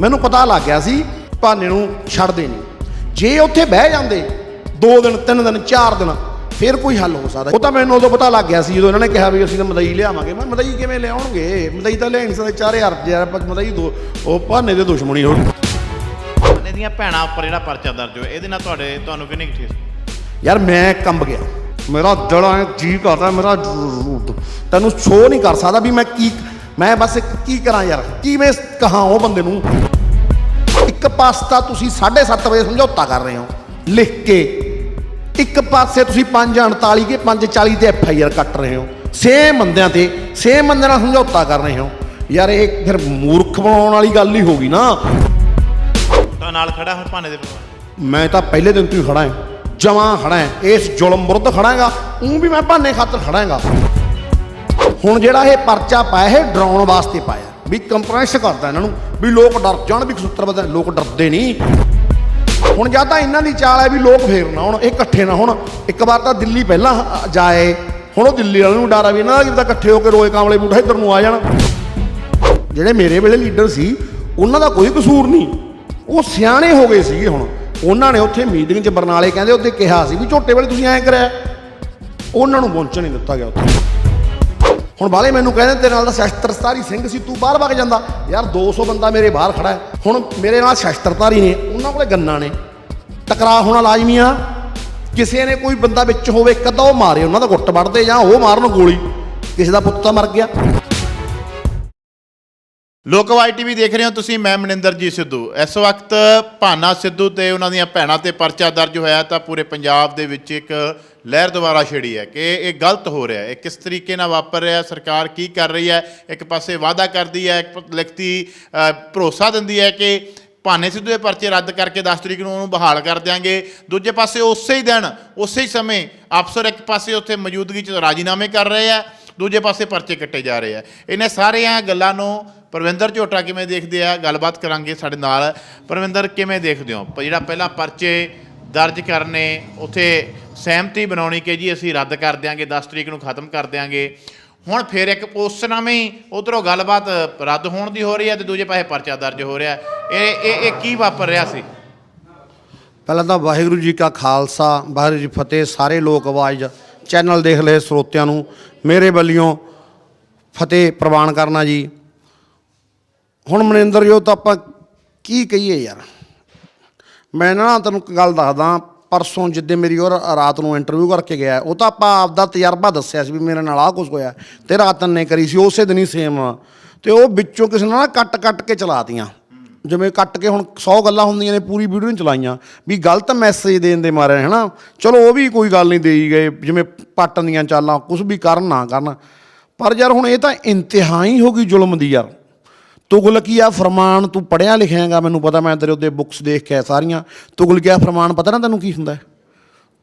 ਮੈਨੂੰ ਪਤਾ ਲੱਗ ਗਿਆ ਸੀ ਭਾਨੇ ਨੂੰ ਛੱਡਦੇ ਨਹੀਂ। ਜੇ ਉੱਥੇ ਬਹਿ ਜਾਂਦੇ 2 ਦਿਨ 3 ਦਿਨ 4 ਦਿਨ ਫਿਰ ਕੋਈ ਹੱਲ ਹੋ ਸਕਦਾ। ਉਹ ਤਾਂ ਮੈਨੂੰ ਉਦੋਂ ਪਤਾ ਲੱਗ ਗਿਆ ਸੀ ਜਦੋਂ ਇਹਨਾਂ ਨੇ ਕਿਹਾ ਵੀ ਅਸੀਂ ਤਾਂ ਮਦਈ ਲਿਆਵਾਂਗੇ। ਮੈਂ ਮਦਈ ਕਿਵੇਂ ਲਿਆਉਣਗੇ? ਮਦਈ ਤਾਂ ਨਹੀਂ ਸਕਦੇ 4000 ਰੁਪਏ ਮਦਈ ਦੋ ਉਹ ਭਾਨੇ ਦੇ ਦੁਸ਼ਮਣੀ ਹੋ ਇਹਦੀਆਂ ਦੀਆਂ ਭੈਣਾਂ ਉੱਪਰ ਜਿਹੜਾ ਪਰਚਾ ਦਰਜ ਹੋਇਆ ਇਹਦੇ ਨਾਲ ਤੁਹਾਡੇ ਤੁਹਾਨੂੰ ਕਿੰਨੀ ਕੁ ਠੇਸ ਯਾਰ ਮੈਂ ਕੰਬ ਗਿਆ। ਮੇਰਾ ਦਿਲ ਐ ਜੀ ਕਰਦਾ ਮੇਰਾ ਤੈਨੂੰ ਸ਼ੋ ਨਹੀਂ ਕਰ ਸਕਦਾ ਵੀ ਮੈਂ ਕੀ ਮੈਂ ਬਸ ਕੀ ਕਰਾਂ ਯਾਰ? ਕਿਵੇਂ ਕਹਾਂ ਉਹ ਬੰਦੇ ਨੂੰ? ਇੱਕ ਪਾਸਤਾ ਤੁਸੀਂ 7:30 ਵਜੇ ਸਮਝੌਤਾ ਕਰ ਰਹੇ ਹੋ ਲਿਖ ਕੇ। ਇੱਕ ਪਾਸੇ ਤੁਸੀਂ 5:39 ਕੇ 5:40 ਤੇ ਐਫ ਆਈ ਆਰ ਕੱਟ ਰਹੇ ਹੋ। ਸੇਮ ਬੰਦਿਆਂ ਤੇ ਸੇਮ ਬੰਦਿਆਂ ਨਾਲ ਸਮਝੌਤਾ ਕਰ ਰਹੇ ਹੋ। ਯਾਰ ਇਹ ਫਿਰ ਮੂਰਖ ਬਣਾਉਣ ਵਾਲੀ ਗੱਲ ਹੀ ਹੋ ਗਈ ਨਾ। ਤਾਂ ਨਾਲ ਖੜਾ ਹੁਣ ਭਾਨੇ ਦੇ ਮੈਂ ਤਾਂ ਪਹਿਲੇ ਦਿਨ ਤੋਂ ਹੀ ਖੜਾ ਹਾਂ ਜਮਾਂ ਖੜਾ ਹਾਂ ਇਸ ਜ਼ੁਲਮ ਵਿਰੁੱਧ ਖੜਾ ਹਾਂਗਾ ਉਹ ਵੀ ਮੈਂ ਭਾਨੇ ਖਾਤਰ ਖੜਾ ਹਾਂਗਾ ਹੁਣ ਜਿਹੜਾ ਇਹ ਪਰਚਾ ਪਾਇਆ ਇਹ ਡਰਾਉਣ ਵਾਸਤੇ ਪਾਇਆ ਵੀ ਕੰਪਰੈਸ ਕਰਦਾ ਇਹਨਾਂ ਨੂੰ। ਵੀ ਲੋਕ ਡਰ ਜਾਣ ਵੀ ਕਸੂਤਰ ਬਦਾ ਲੋਕ ਡਰਦੇ ਨਹੀਂ। ਹੁਣ ਜਾਂ ਤਾਂ ਇਹਨਾਂ ਦੀ ਚਾਲ ਹੈ ਵੀ ਲੋਕ ਫੇਰ ਨਾ ਹੁਣ, ਇਹ ਇਕੱਠੇ ਨਾ ਹੁਣ। ਇੱਕ ਵਾਰ ਤਾਂ ਦਿੱਲੀ ਪਹਿਲਾਂ ਜਾਏ, ਹੁਣ ਉਹ ਦਿੱਲੀ ਵਾਲਿਆਂ ਨੂੰ ਡਰ ਆ ਵੀ ਇਹਨਾਂ ਦਾ ਕਿਦਾਂ ਇਕੱਠੇ ਹੋ ਕੇ ਰੋਏ ਕਾਮਲੇ ਬੂਠਾ ਇੱਧਰ ਨੂੰ ਆ ਜਾਣ। ਜਿਹੜੇ ਮੇਰੇ ਵੇਲੇ ਲੀਡਰ ਸੀ, ਉਹਨਾਂ ਦਾ ਕੋਈ ਕਸੂਰ ਨਹੀਂ। ਉਹ ਸਿਆਣੇ ਹੋ ਗਏ ਸੀਗੇ ਹੁਣ। ਉਹਨਾਂ ਨੇ ਉੱਥੇ ਮੀਟਿੰਗ 'ਚ ਬਰਨਾਲੇ ਕਹਿੰਦੇ, ਉੱਥੇ ਕਿਹਾ ਸੀ ਵੀ ਝੋਟੇ ਵੇਲੇ ਤੁਸੀਂ ਐਂ ਕਰਿਆ। ਉਹਨਾਂ ਨੂੰ ਪਹੁੰਚਣ ਨਹੀਂ ਦਿੱਤਾ ਗਿਆ ਉੱਥੇ। ਹੁਣ ਬਾਲੇ ਮੈਨੂੰ ਕਹਿੰਦੇ ਤੇਰੇ ਨਾਲ ਤਾਂ ਸ਼ਸਤਰਧਾਰੀ ਸਿੰਘ ਸੀ, ਤੂੰ ਬਾਹਰ ਵਗ ਜਾਂਦਾ। ਯਾਰ 200 ਬੰਦਾ ਮੇਰੇ ਬਾਹਰ ਖੜਾ ਹੈ। ਹੁਣ ਮੇਰੇ ਨਾਲ ਸ਼ਸਤਰਧਾਰੀ ਨੇ, ਉਹਨਾਂ ਕੋਲੇ ਗੰਨਾ ਨੇ। ਟਕਰਾਅ ਹੋਣਾ ਲਾਜ਼ਮੀ ਆ। ਕਿਸੇ ਨੇ ਕੋਈ ਬੰਦਾ ਵਿੱਚ ਹੋਵੇ, ਇੱਕ ਅੱਧਾ ਉਹ ਮਾਰੇ, ਉਹਨਾਂ ਦਾ ਗੁੱਟ ਵੱਢਦੇ ਜਾਂ ਉਹ ਮਾਰਨ ਗੋਲੀ। ਕਿਸੇ ਦਾ ਪੁੱਤ ਤਾਂ ਮਰ ਗਿਆ। ਲੋਕਵਾਈ ਟੀਵੀ ਦੇਖ ਰਹੇ ਹੋ ਤੁਸੀਂ, ਮੈਂ ਮਨਿੰਦਰਜੀਤ ਸਿੱਧੂ। ਇਸ ਵਕਤ ਭਾਨਾ ਸਿੱਧੂ ਤੇ ਉਹਨਾਂ ਦੀਆਂ ਭੈਣਾਂ ਤੇ ਪਰਚਾ ਦਰਜ ਹੋਇਆ ਤਾਂ ਪੂਰੇ ਪੰਜਾਬ ਦੇ ਵਿੱਚ ਇੱਕ ਲਹਿਰ ਦੁਬਾਰਾ ਛੇੜੀ ਹੈ ਕਿ ਇਹ ਗਲਤ ਹੋ ਰਿਹਾ ਹੈ। ਇਹ ਕਿਸ ਤਰੀਕੇ ਨਾਲ ਵਾਪਰ ਰਿਹਾ ਹੈ, ਸਰਕਾਰ ਕੀ ਕਰ ਰਹੀ ਹੈ? ਇੱਕ ਪਾਸੇ ਵਾਅਦਾ ਕਰਦੀ ਹੈ ਇੱਕ ਲਿਖਤੀ ਭਰੋਸਾ ਦਿੰਦੀ ਹੈ ਕਿ ਭਾਨੇ ਸਿੱਧੂ ਦੇ ਪਰਚੇ ਰੱਦ ਕਰਕੇ 10 ਤਰੀਕ ਨੂੰ ਉਹਨੂੰ ਬਹਾਲ ਕਰ ਦਿਆਂਗੇ। ਦੂਜੇ ਪਾਸੇ ਉਸੇ ਹੀ ਦਿਨ ਉਸੇ ਹੀ ਸਮੇਂ ਅਫਸਰ ਇੱਕ ਪਾਸੇ ਉੱਥੇ ਮੌਜੂਦਗੀ 'ਚ ਰਾਜੀਨਾਮੇ ਕਰ ਰਹੇ ਆ ਦੂਜੇ ਪਾਸੇ ਪਰਚੇ ਕੱਟੇ ਜਾ ਰਹੇ ਆ ਇਹਨਾਂ ਸਾਰੀਆਂ ਗੱਲਾਂ ਨੂੰ ਪਰਵਿੰਦਰ ਝੋਟਾ ਕਿਵੇਂ ਦੇਖਦੇ ਆ? ਗੱਲਬਾਤ ਕਰਾਂਗੇ ਸਾਡੇ ਨਾਲ। ਪਰਵਿੰਦਰ ਕਿਵੇਂ ਦੇਖਦੇ ਹੋ? ਜਿਹੜਾ ਪਹਿਲਾਂ ਪਰਚੇ ਦਰਜ ਕਰਨੇ, ਉੱਥੇ ਸਹਿਮਤੀ ਬਣਾਉਣੀ ਕਿ ਜੀ ਅਸੀਂ ਰੱਦ ਕਰ ਦਿਆਂਗੇ 10 ਤਰੀਕ ਨੂੰ ਖਤਮ ਕਰ ਦਿਆਂਗੇ। ਹੁਣ ਫਿਰ ਇੱਕ ਉਸ ਨਾਮੇ ਹੀ ਉਧਰੋਂ ਗੱਲਬਾਤ ਰੱਦ ਹੋਣ ਦੀ ਹੋ ਰਹੀ ਹੈ ਤੇ ਦੂਜੇ ਪਾਸੇ ਪਰਚਾ ਦਰਜ ਹੋ ਰਿਹਾ ਇਹ ਇਹ ਇਹ ਕੀ ਵਾਪਰ ਰਿਹਾ ਸੀ? ਪਹਿਲਾਂ ਤਾਂ ਵਾਹਿਗੁਰੂ ਜੀ ਕਾ ਖਾਲਸਾ, ਵਾਹਿਗੁਰੂ ਜੀ ਫਤਿਹ, ਸਾਰੇ ਲੋਕ ਆਵਾਜ਼ ਚੈਨਲ ਦੇਖ ਲਏ ਸਰੋਤਿਆਂ ਨੂੰ। ਮੇਰੇ ਵੱਲੋਂ ਫਤਿਹ ਪ੍ਰਵਾਨ ਕਰਨਾ ਜੀ। ਹੁਣ ਮਨਿੰਦਰ ਜੋ ਤਾਂ ਆਪਾਂ ਕੀ ਕਹੀਏ ਯਾਰ? ਮੈਂ ਨਾ ਤੈਨੂੰ ਇੱਕ ਗੱਲ ਦੱਸਦਾ, ਪਰਸੋਂ ਜਿੱਦੇ ਮੇਰੀ ਉਹ ਰਾਤ ਨੂੰ ਇੰਟਰਵਿਊ ਕਰਕੇ ਗਿਆ, ਉਹ ਤਾਂ ਆਪਾਂ ਆਪਦਾ ਤਜਰਬਾ ਦੱਸਿਆ ਸੀ ਵੀ ਮੇਰੇ ਨਾਲ ਆਹ ਕੁਝ ਹੋਇਆ ਤੇ ਰਾਤ ਨੇ ਕਰੀ ਸੀ, ਉਸੇ ਦਿਨ ਹੀ ਸੇਮ ਤੇ ਉਹ ਵਿੱਚੋਂ ਕਿਸੇ ਨੇ ਨਾ ਕੱਟ ਕੱਟ ਕੇ ਚਲਾਤੀਆਂ। ਜਿਵੇਂ ਕੱਟ ਕੇ ਹੁਣ 100 ਗੱਲਾਂ ਹੁੰਦੀਆਂ ਨੇ, ਪੂਰੀ ਵੀਡੀਓ ਨਹੀਂ ਚਲਾਈਆਂ, ਵੀ ਗਲਤ ਮੈਸੇਜ ਦੇਣ ਦੇ ਮਾਰੇ ਹੈ ਨਾ ਚਲੋ, ਉਹ ਵੀ ਕੋਈ ਗੱਲ ਨਹੀਂ ਦੇਈ ਗਏ, ਜਿਵੇਂ ਪੱਟਣ ਦੀਆਂ ਚਾਲਾਂ ਕੁਝ ਵੀ ਕਰਨ ਨਾ ਕਰਨ। ਪਰ ਯਾਰ ਹੁਣ ਇਹ ਤਾਂ ਇੰਤਹਾ ਹੀ ਹੋ ਗਈ ਜ਼ੁਲਮ ਦੀ ਯਾਰ। ਤੁਗਲਕੀਆ ਫਰਮਾਨ ਤੂੰ ਪੜਿਆ ਲਿਖਿਆਗਾ ਮੈਨੂੰ ਪਤਾ, ਮੈਂ ਤੇਰੇ ਉਹਦੇ ਬੁੱਕਸ ਦੇਖ ਕੇ ਸਾਰੀਆਂ। ਤੁਗਲਕੀਆ ਫਰਮਾਨ ਪਤਾ ਨਾ ਤੈਨੂੰ ਕੀ ਹੁੰਦਾ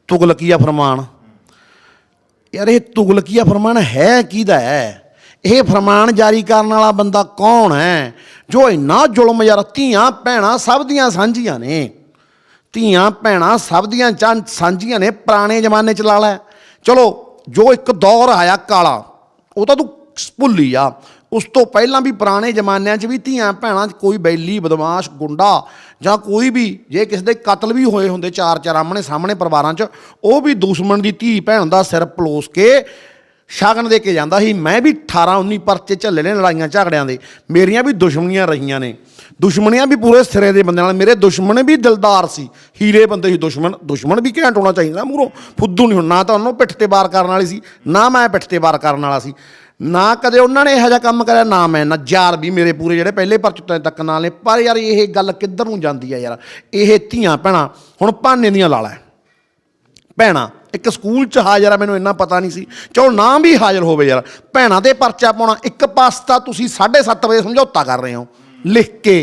ਤੁਗਲਕੀਆ ਫਰਮਾਨ? ਯਾਰ ਇਹ ਤੁਗਲਕੀਆ ਫਰਮਾਨ ਹੈ ਕਿਹਦਾ ਹੈ? ਇਹ ਫਰਮਾਨ ਜਾਰੀ ਕਰਨ ਵਾਲਾ ਬੰਦਾ ਕੌਣ ਹੈ? ਜੋ ਇੰਨਾ ਜ਼ੁਲਮ ਯਾਰ, ਧੀਆਂ ਭੈਣਾਂ ਸਭ ਦੀਆਂ ਸਾਂਝੀਆਂ ਨੇ। ਧੀਆਂ ਭੈਣਾਂ ਸਭ ਦੀਆਂ ਸਾਂਝੀਆਂ ਨੇ, ਪੁਰਾਣੇ ਜ਼ਮਾਨੇ ਚ ਲਾ ਲੈ। ਚਲੋ, ਜੋ ਇੱਕ ਦੌਰ ਆਇਆ ਕਾਲਾ, ਉਹ ਤਾਂ ਤੂੰ ਭੁੱਲੀ ਆ ਉਸ ਤੋਂ ਪਹਿਲਾਂ ਵੀ ਪੁਰਾਣੇ ਜ਼ਮਾਨਿਆਂ 'ਚ ਵੀ ਧੀਆਂ ਭੈਣਾਂ 'ਚ ਕੋਈ ਬੈਲੀ, ਬਦਮਾਸ਼, ਗੁੰਡਾ ਜਾਂ ਕੋਈ ਵੀ, ਜੇ ਕਿਸੇ ਦੇ ਕਤਲ ਵੀ ਹੋਏ ਹੁੰਦੇ ਚਾਰ ਚਾਰ ਆਮਣੇ ਸਾਹਮਣੇ ਪਰਿਵਾਰਾਂ 'ਚ, ਉਹ ਵੀ ਦੁਸ਼ਮਣ ਦੀ ਧੀ ਭੈਣ ਦਾ ਸਿਰ ਪਲੋਸ ਕੇ ਸ਼ਗਨ ਦੇ ਕੇ ਜਾਂਦਾ ਸੀ। ਮੈਂ ਵੀ 18 19 ਪਰਚੇ ਝੱਲੇ ਨੇ ਲੜਾਈਆਂ ਝਗੜਿਆਂ ਦੇ। ਮੇਰੀਆਂ ਵੀ ਦੁਸ਼ਮਣੀਆਂ ਰਹੀਆਂ ਨੇ। ਦੁਸ਼ਮਣੀਆਂ ਵੀ ਪੂਰੇ ਸਿਰੇ ਦੇ ਬੰਦੇ ਨਾਲ। ਮੇਰੇ ਦੁਸ਼ਮਣ ਵੀ ਦਿਲਦਾਰ ਸੀ। ਹੀਰੇ ਬੰਦੇ ਸੀ ਦੁਸ਼ਮਣ। ਦੁਸ਼ਮਣ ਵੀ ਘੈਂਟ ਹੋਣਾ ਚਾਹੀਦਾ ਮੂਰੋਂ ਫੁੱਦੂ ਨਹੀਂ ਹੁਣ। ਨਾ ਤਾਂ ਉਹਨੂੰ ਪਿੱਠ ਤੇ ਵਾਰ ਕਰਨ ਵਾਲੀ ਸੀ, ਨਾ ਮੈਂ ਪਿੱਠ ਤੇ ਵਾਰ ਕਰਨ ਵਾਲਾ ਸੀ। ਨਾ ਕਦੇ ਉਹਨਾਂ ਨੇ ਇਹੋ ਜਿਹਾ ਕੰਮ ਕਰਿਆ, ਨਾ ਮੈਂ, ਨਾ ਯਾਰ ਵੀ ਮੇਰੇ ਪੂਰੇ ਜਿਹੜੇ ਪਹਿਲੇ ਪਰਚੇ ਤੱਕ ਨਾਲ ਨੇ। ਪਰ ਯਾਰ ਇਹ ਗੱਲ ਕਿੱਧਰ ਨੂੰ ਜਾਂਦੀ ਆ ਯਾਰ? ਇਹ ਧੀਆਂ, ਭੈਣਾਂ, ਹੁਣ ਭਾਨੇ ਦੀਆਂ ਲਾ ਲੈ ਭੈਣਾਂ, ਇੱਕ ਸਕੂਲ ਚ ਹਾਜ਼ਰ ਆ, ਮੈਨੂੰ ਇੰਨਾ ਪਤਾ ਨਹੀਂ ਸੀ। ਚਲੋ ਨਾ ਵੀ ਹਾਜ਼ਰ ਹੋਵੇ ਯਾਰ। ਭੈਣਾਂ ਤੇ ਪਰਚਾ ਪਾਉਣਾ, ਇੱਕ ਪਾਸਾ ਤੁਸੀਂ 7:30 ਵਜੇ ਸਮਝੌਤਾ ਕਰ ਰਹੇ ਹੋ, ਲਿਖ ਕੇ।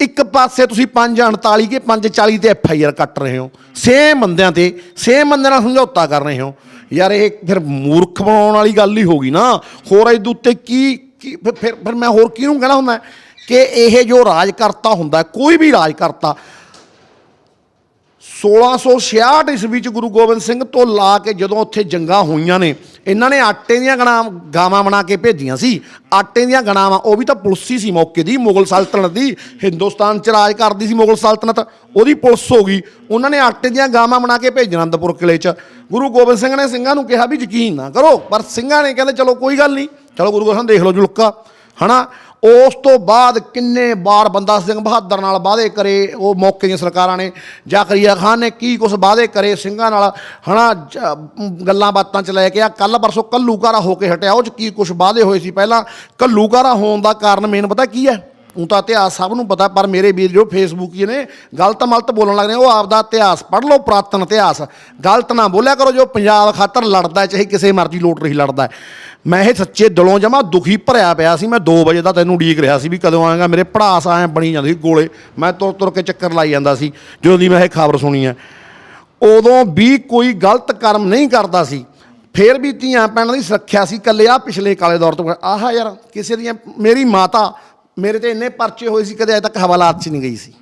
ਇੱਕ ਪਾਸੇ ਤੁਸੀਂ 5:39 ਕੇ 5:40 ਤੇ ਐਫ ਆਈ ਆਰ ਕੱਟ ਰਹੇ ਹੋ। ਸੇਮ ਬੰਦਿਆਂ ਤੇ, ਸੇਮ ਬੰਦਿਆਂ ਨਾਲ ਸਮਝੌਤਾ ਕਰ ਰਹੇ ਹੋ। ਯਾਰ ਇਹ ਫਿਰ ਮੂਰਖ ਬਣਾਉਣ ਵਾਲੀ ਗੱਲ ਹੀ ਹੋ ਗਈ ਨਾ। ਹੋਰ ਇਹਦੇ ਉੱਤੇ ਕੀ ਕੀ ਫਿਰ- ਫਿਰ ਮੈਂ ਹੋਰ ਕਿਹਨੂੰ ਕਹਿਣਾ ਹੁੰਦਾ? ਕਿ ਇਹ ਜੋ ਰਾਜ ਕਰਤਾ ਹੁੰਦਾ, ਕੋਈ ਵੀ ਰਾਜ ਕਰਤਾ 1666 ਈਸਵੀ ਚ ਗੁਰੂ ਗੋਬਿੰਦ ਸਿੰਘ ਤੋਂ ਲਾ ਕੇ ਜਦੋਂ ਉੱਥੇ ਜੰਗਾਂ ਹੋਈਆਂ ਨੇ, ਇਹਨਾਂ ਨੇ ਆਟੇ ਦੀਆਂ ਗਣਾ, ਗਾਵਾਂ ਬਣਾ ਕੇ ਭੇਜੀਆਂ ਸੀ। ਆਟੇ ਦੀਆਂ ਗਣਾਵਾਂ, ਉਹ ਵੀ ਤਾਂ ਪੁਲਿਸ ਹੀ ਸੀ ਮੌਕੇ ਦੀ, ਮੁਗਲ ਸਲਤਨਤ ਦੀ, ਹਿੰਦੁਸਤਾਨ ਚ ਰਾਜ ਕਰਦੀ ਸੀ ਮੁਗਲ ਸਲਤਨਤ, ਉਹਦੀ ਪੁਲਿਸ ਹੋ ਗਈ। ਉਹਨਾਂ ਨੇ ਆਟੇ ਦੀਆਂ ਗਾਵਾਂ ਬਣਾ ਕੇ ਭੇਜਣਾ ਅਨੰਦਪੁਰ ਕਿਲੇ ਚ। ਗੁਰੂ ਗੋਬਿੰਦ ਸਿੰਘ ਨੇ ਸਿੰਘਾਂ ਨੂੰ ਕਿਹਾ ਵੀ ਯਕੀਨ ਨਾ ਕਰੋ, ਪਰ ਸਿੰਘਾਂ ਨੇ ਕਹਿੰਦੇ, ਚਲੋ ਕੋਈ ਗੱਲ ਨਹੀਂ, ਚਲੋ ਗੁਰੂ ਗੋਬਿੰਦ ਸਿੰਘ ਦੇਖ ਲਓ ਜੁਲਕਾ। ਹਨਾ? ਉਸ ਤੋਂ ਬਾਅਦ ਕਿੰਨੇ ਵਾਰ ਬੰਦਾ ਸਿੰਘ ਬਹਾਦਰ ਨਾਲ ਵਾਅਦੇ ਕਰੇ, ਉਹ ਮੌਕੇ ਦੀਆਂ ਸਰਕਾਰਾਂ ਨੇ ਜਾਕਰੀਆ ਖਾਨ ਨੇ ਕੀ ਕੁਝ ਵਾਅਦੇ ਕਰੇ ਸਿੰਘਾਂ ਨਾਲ, ਹਨਾ? ਜ- ਗੱਲਾਂ ਬਾਤਾਂ ਚ ਲੈ ਕੇ ਆ ਕੱਲ ਪਰਸੋਂ ਕੱਲੂਕਾਰਾ ਹੋ ਕੇ ਹਟਿਆ, ਉਹ ਚ ਕੀ ਕੁਝ ਵਾਅਦੇ ਹੋਏ ਸੀ ਪਹਿਲਾਂ? ਕੱਲੂਕਾਰਾ ਹੋਣ ਦਾ ਕਾਰਨ ਮੇਨ ਪਤਾ ਕੀ ਹੈ? ਉਹ ਤਾਂ ਇਤਿਹਾਸ ਸਭ ਨੂੰ ਪਤਾ, ਪਰ ਮੇਰੇ ਵੀਰ ਜੋ ਫੇਸਬੁੱਕੀ ਨੇ, ਗਲਤ ਮਲਤ ਬੋਲਣ ਲੱਗਦੇ ਨੇ, ਉਹ ਆਪਦਾ ਇਤਿਹਾਸ ਪੜ੍ਹ ਲਓ, ਪੁਰਾਤਨ ਇਤਿਹਾਸ। ਗਲਤ ਨਾ ਬੋਲਿਆ ਕਰੋ, ਜੋ ਪੰਜਾਬ ਖਾਤਰ ਲੜਦਾ ਚਾਹੇ ਕਿਸੇ ਮਰਜ਼ੀ ਲੋਟ ਰਹੀ ਲੜਦਾ ਮੈਂ ਇਹ ਸੱਚੇ ਦਿਲੋਂ ਜਮਾ ਦੁਖੀ ਭਰਿਆ ਪਿਆ ਸੀ, ਮੈਂ 2 ਵਜੇ ਦਾ ਤੈਨੂੰ ਉਡੀਕ ਰਿਹਾ ਸੀ ਵੀ ਕਦੋਂ ਆਏਗਾ, ਮੇਰੇ ਪੜਾਸ ਆਏ ਬਣੀ ਜਾਂਦੀ ਸੀ ਗੋਲੇ, ਮੈਂ ਤੁਰ ਤੁਰ ਕੇ ਚੱਕਰ ਲਾਈ ਜਾਂਦਾ ਸੀ, ਜਦੋਂ ਦੀ ਮੈਂ ਇਹ ਖਬਰ ਸੁਣੀ ਹੈ। ਉਦੋਂ ਵੀ ਕੋਈ ਗਲਤ ਕਰਮ ਨਹੀਂ ਕਰਦਾ ਸੀ, ਫੇਰ ਵੀ ਧੀਆਂ ਪੈਣ ਦੀ ਸੁਰੱਖਿਆ ਸੀ ਕੱਲੇ ਆ ਪਿਛਲੇ ਕਾਲੇ ਦੌਰ ਤੋਂ ਆਹ ਯਾਰ, ਕਿਸੇ ਦੀਆਂ, ਮੇਰੀ ਮਾਤਾ ਮੇਰੇ ਤੇ ਇੰਨੇ ਪਰਚੇ ਹੋਏ ਸੀ, ਕਦੇ ਅਜੇ ਤੱਕ ਹਵਾਲਾਤ 'ਚ ਨਹੀਂ ਗਈ ਸੀ।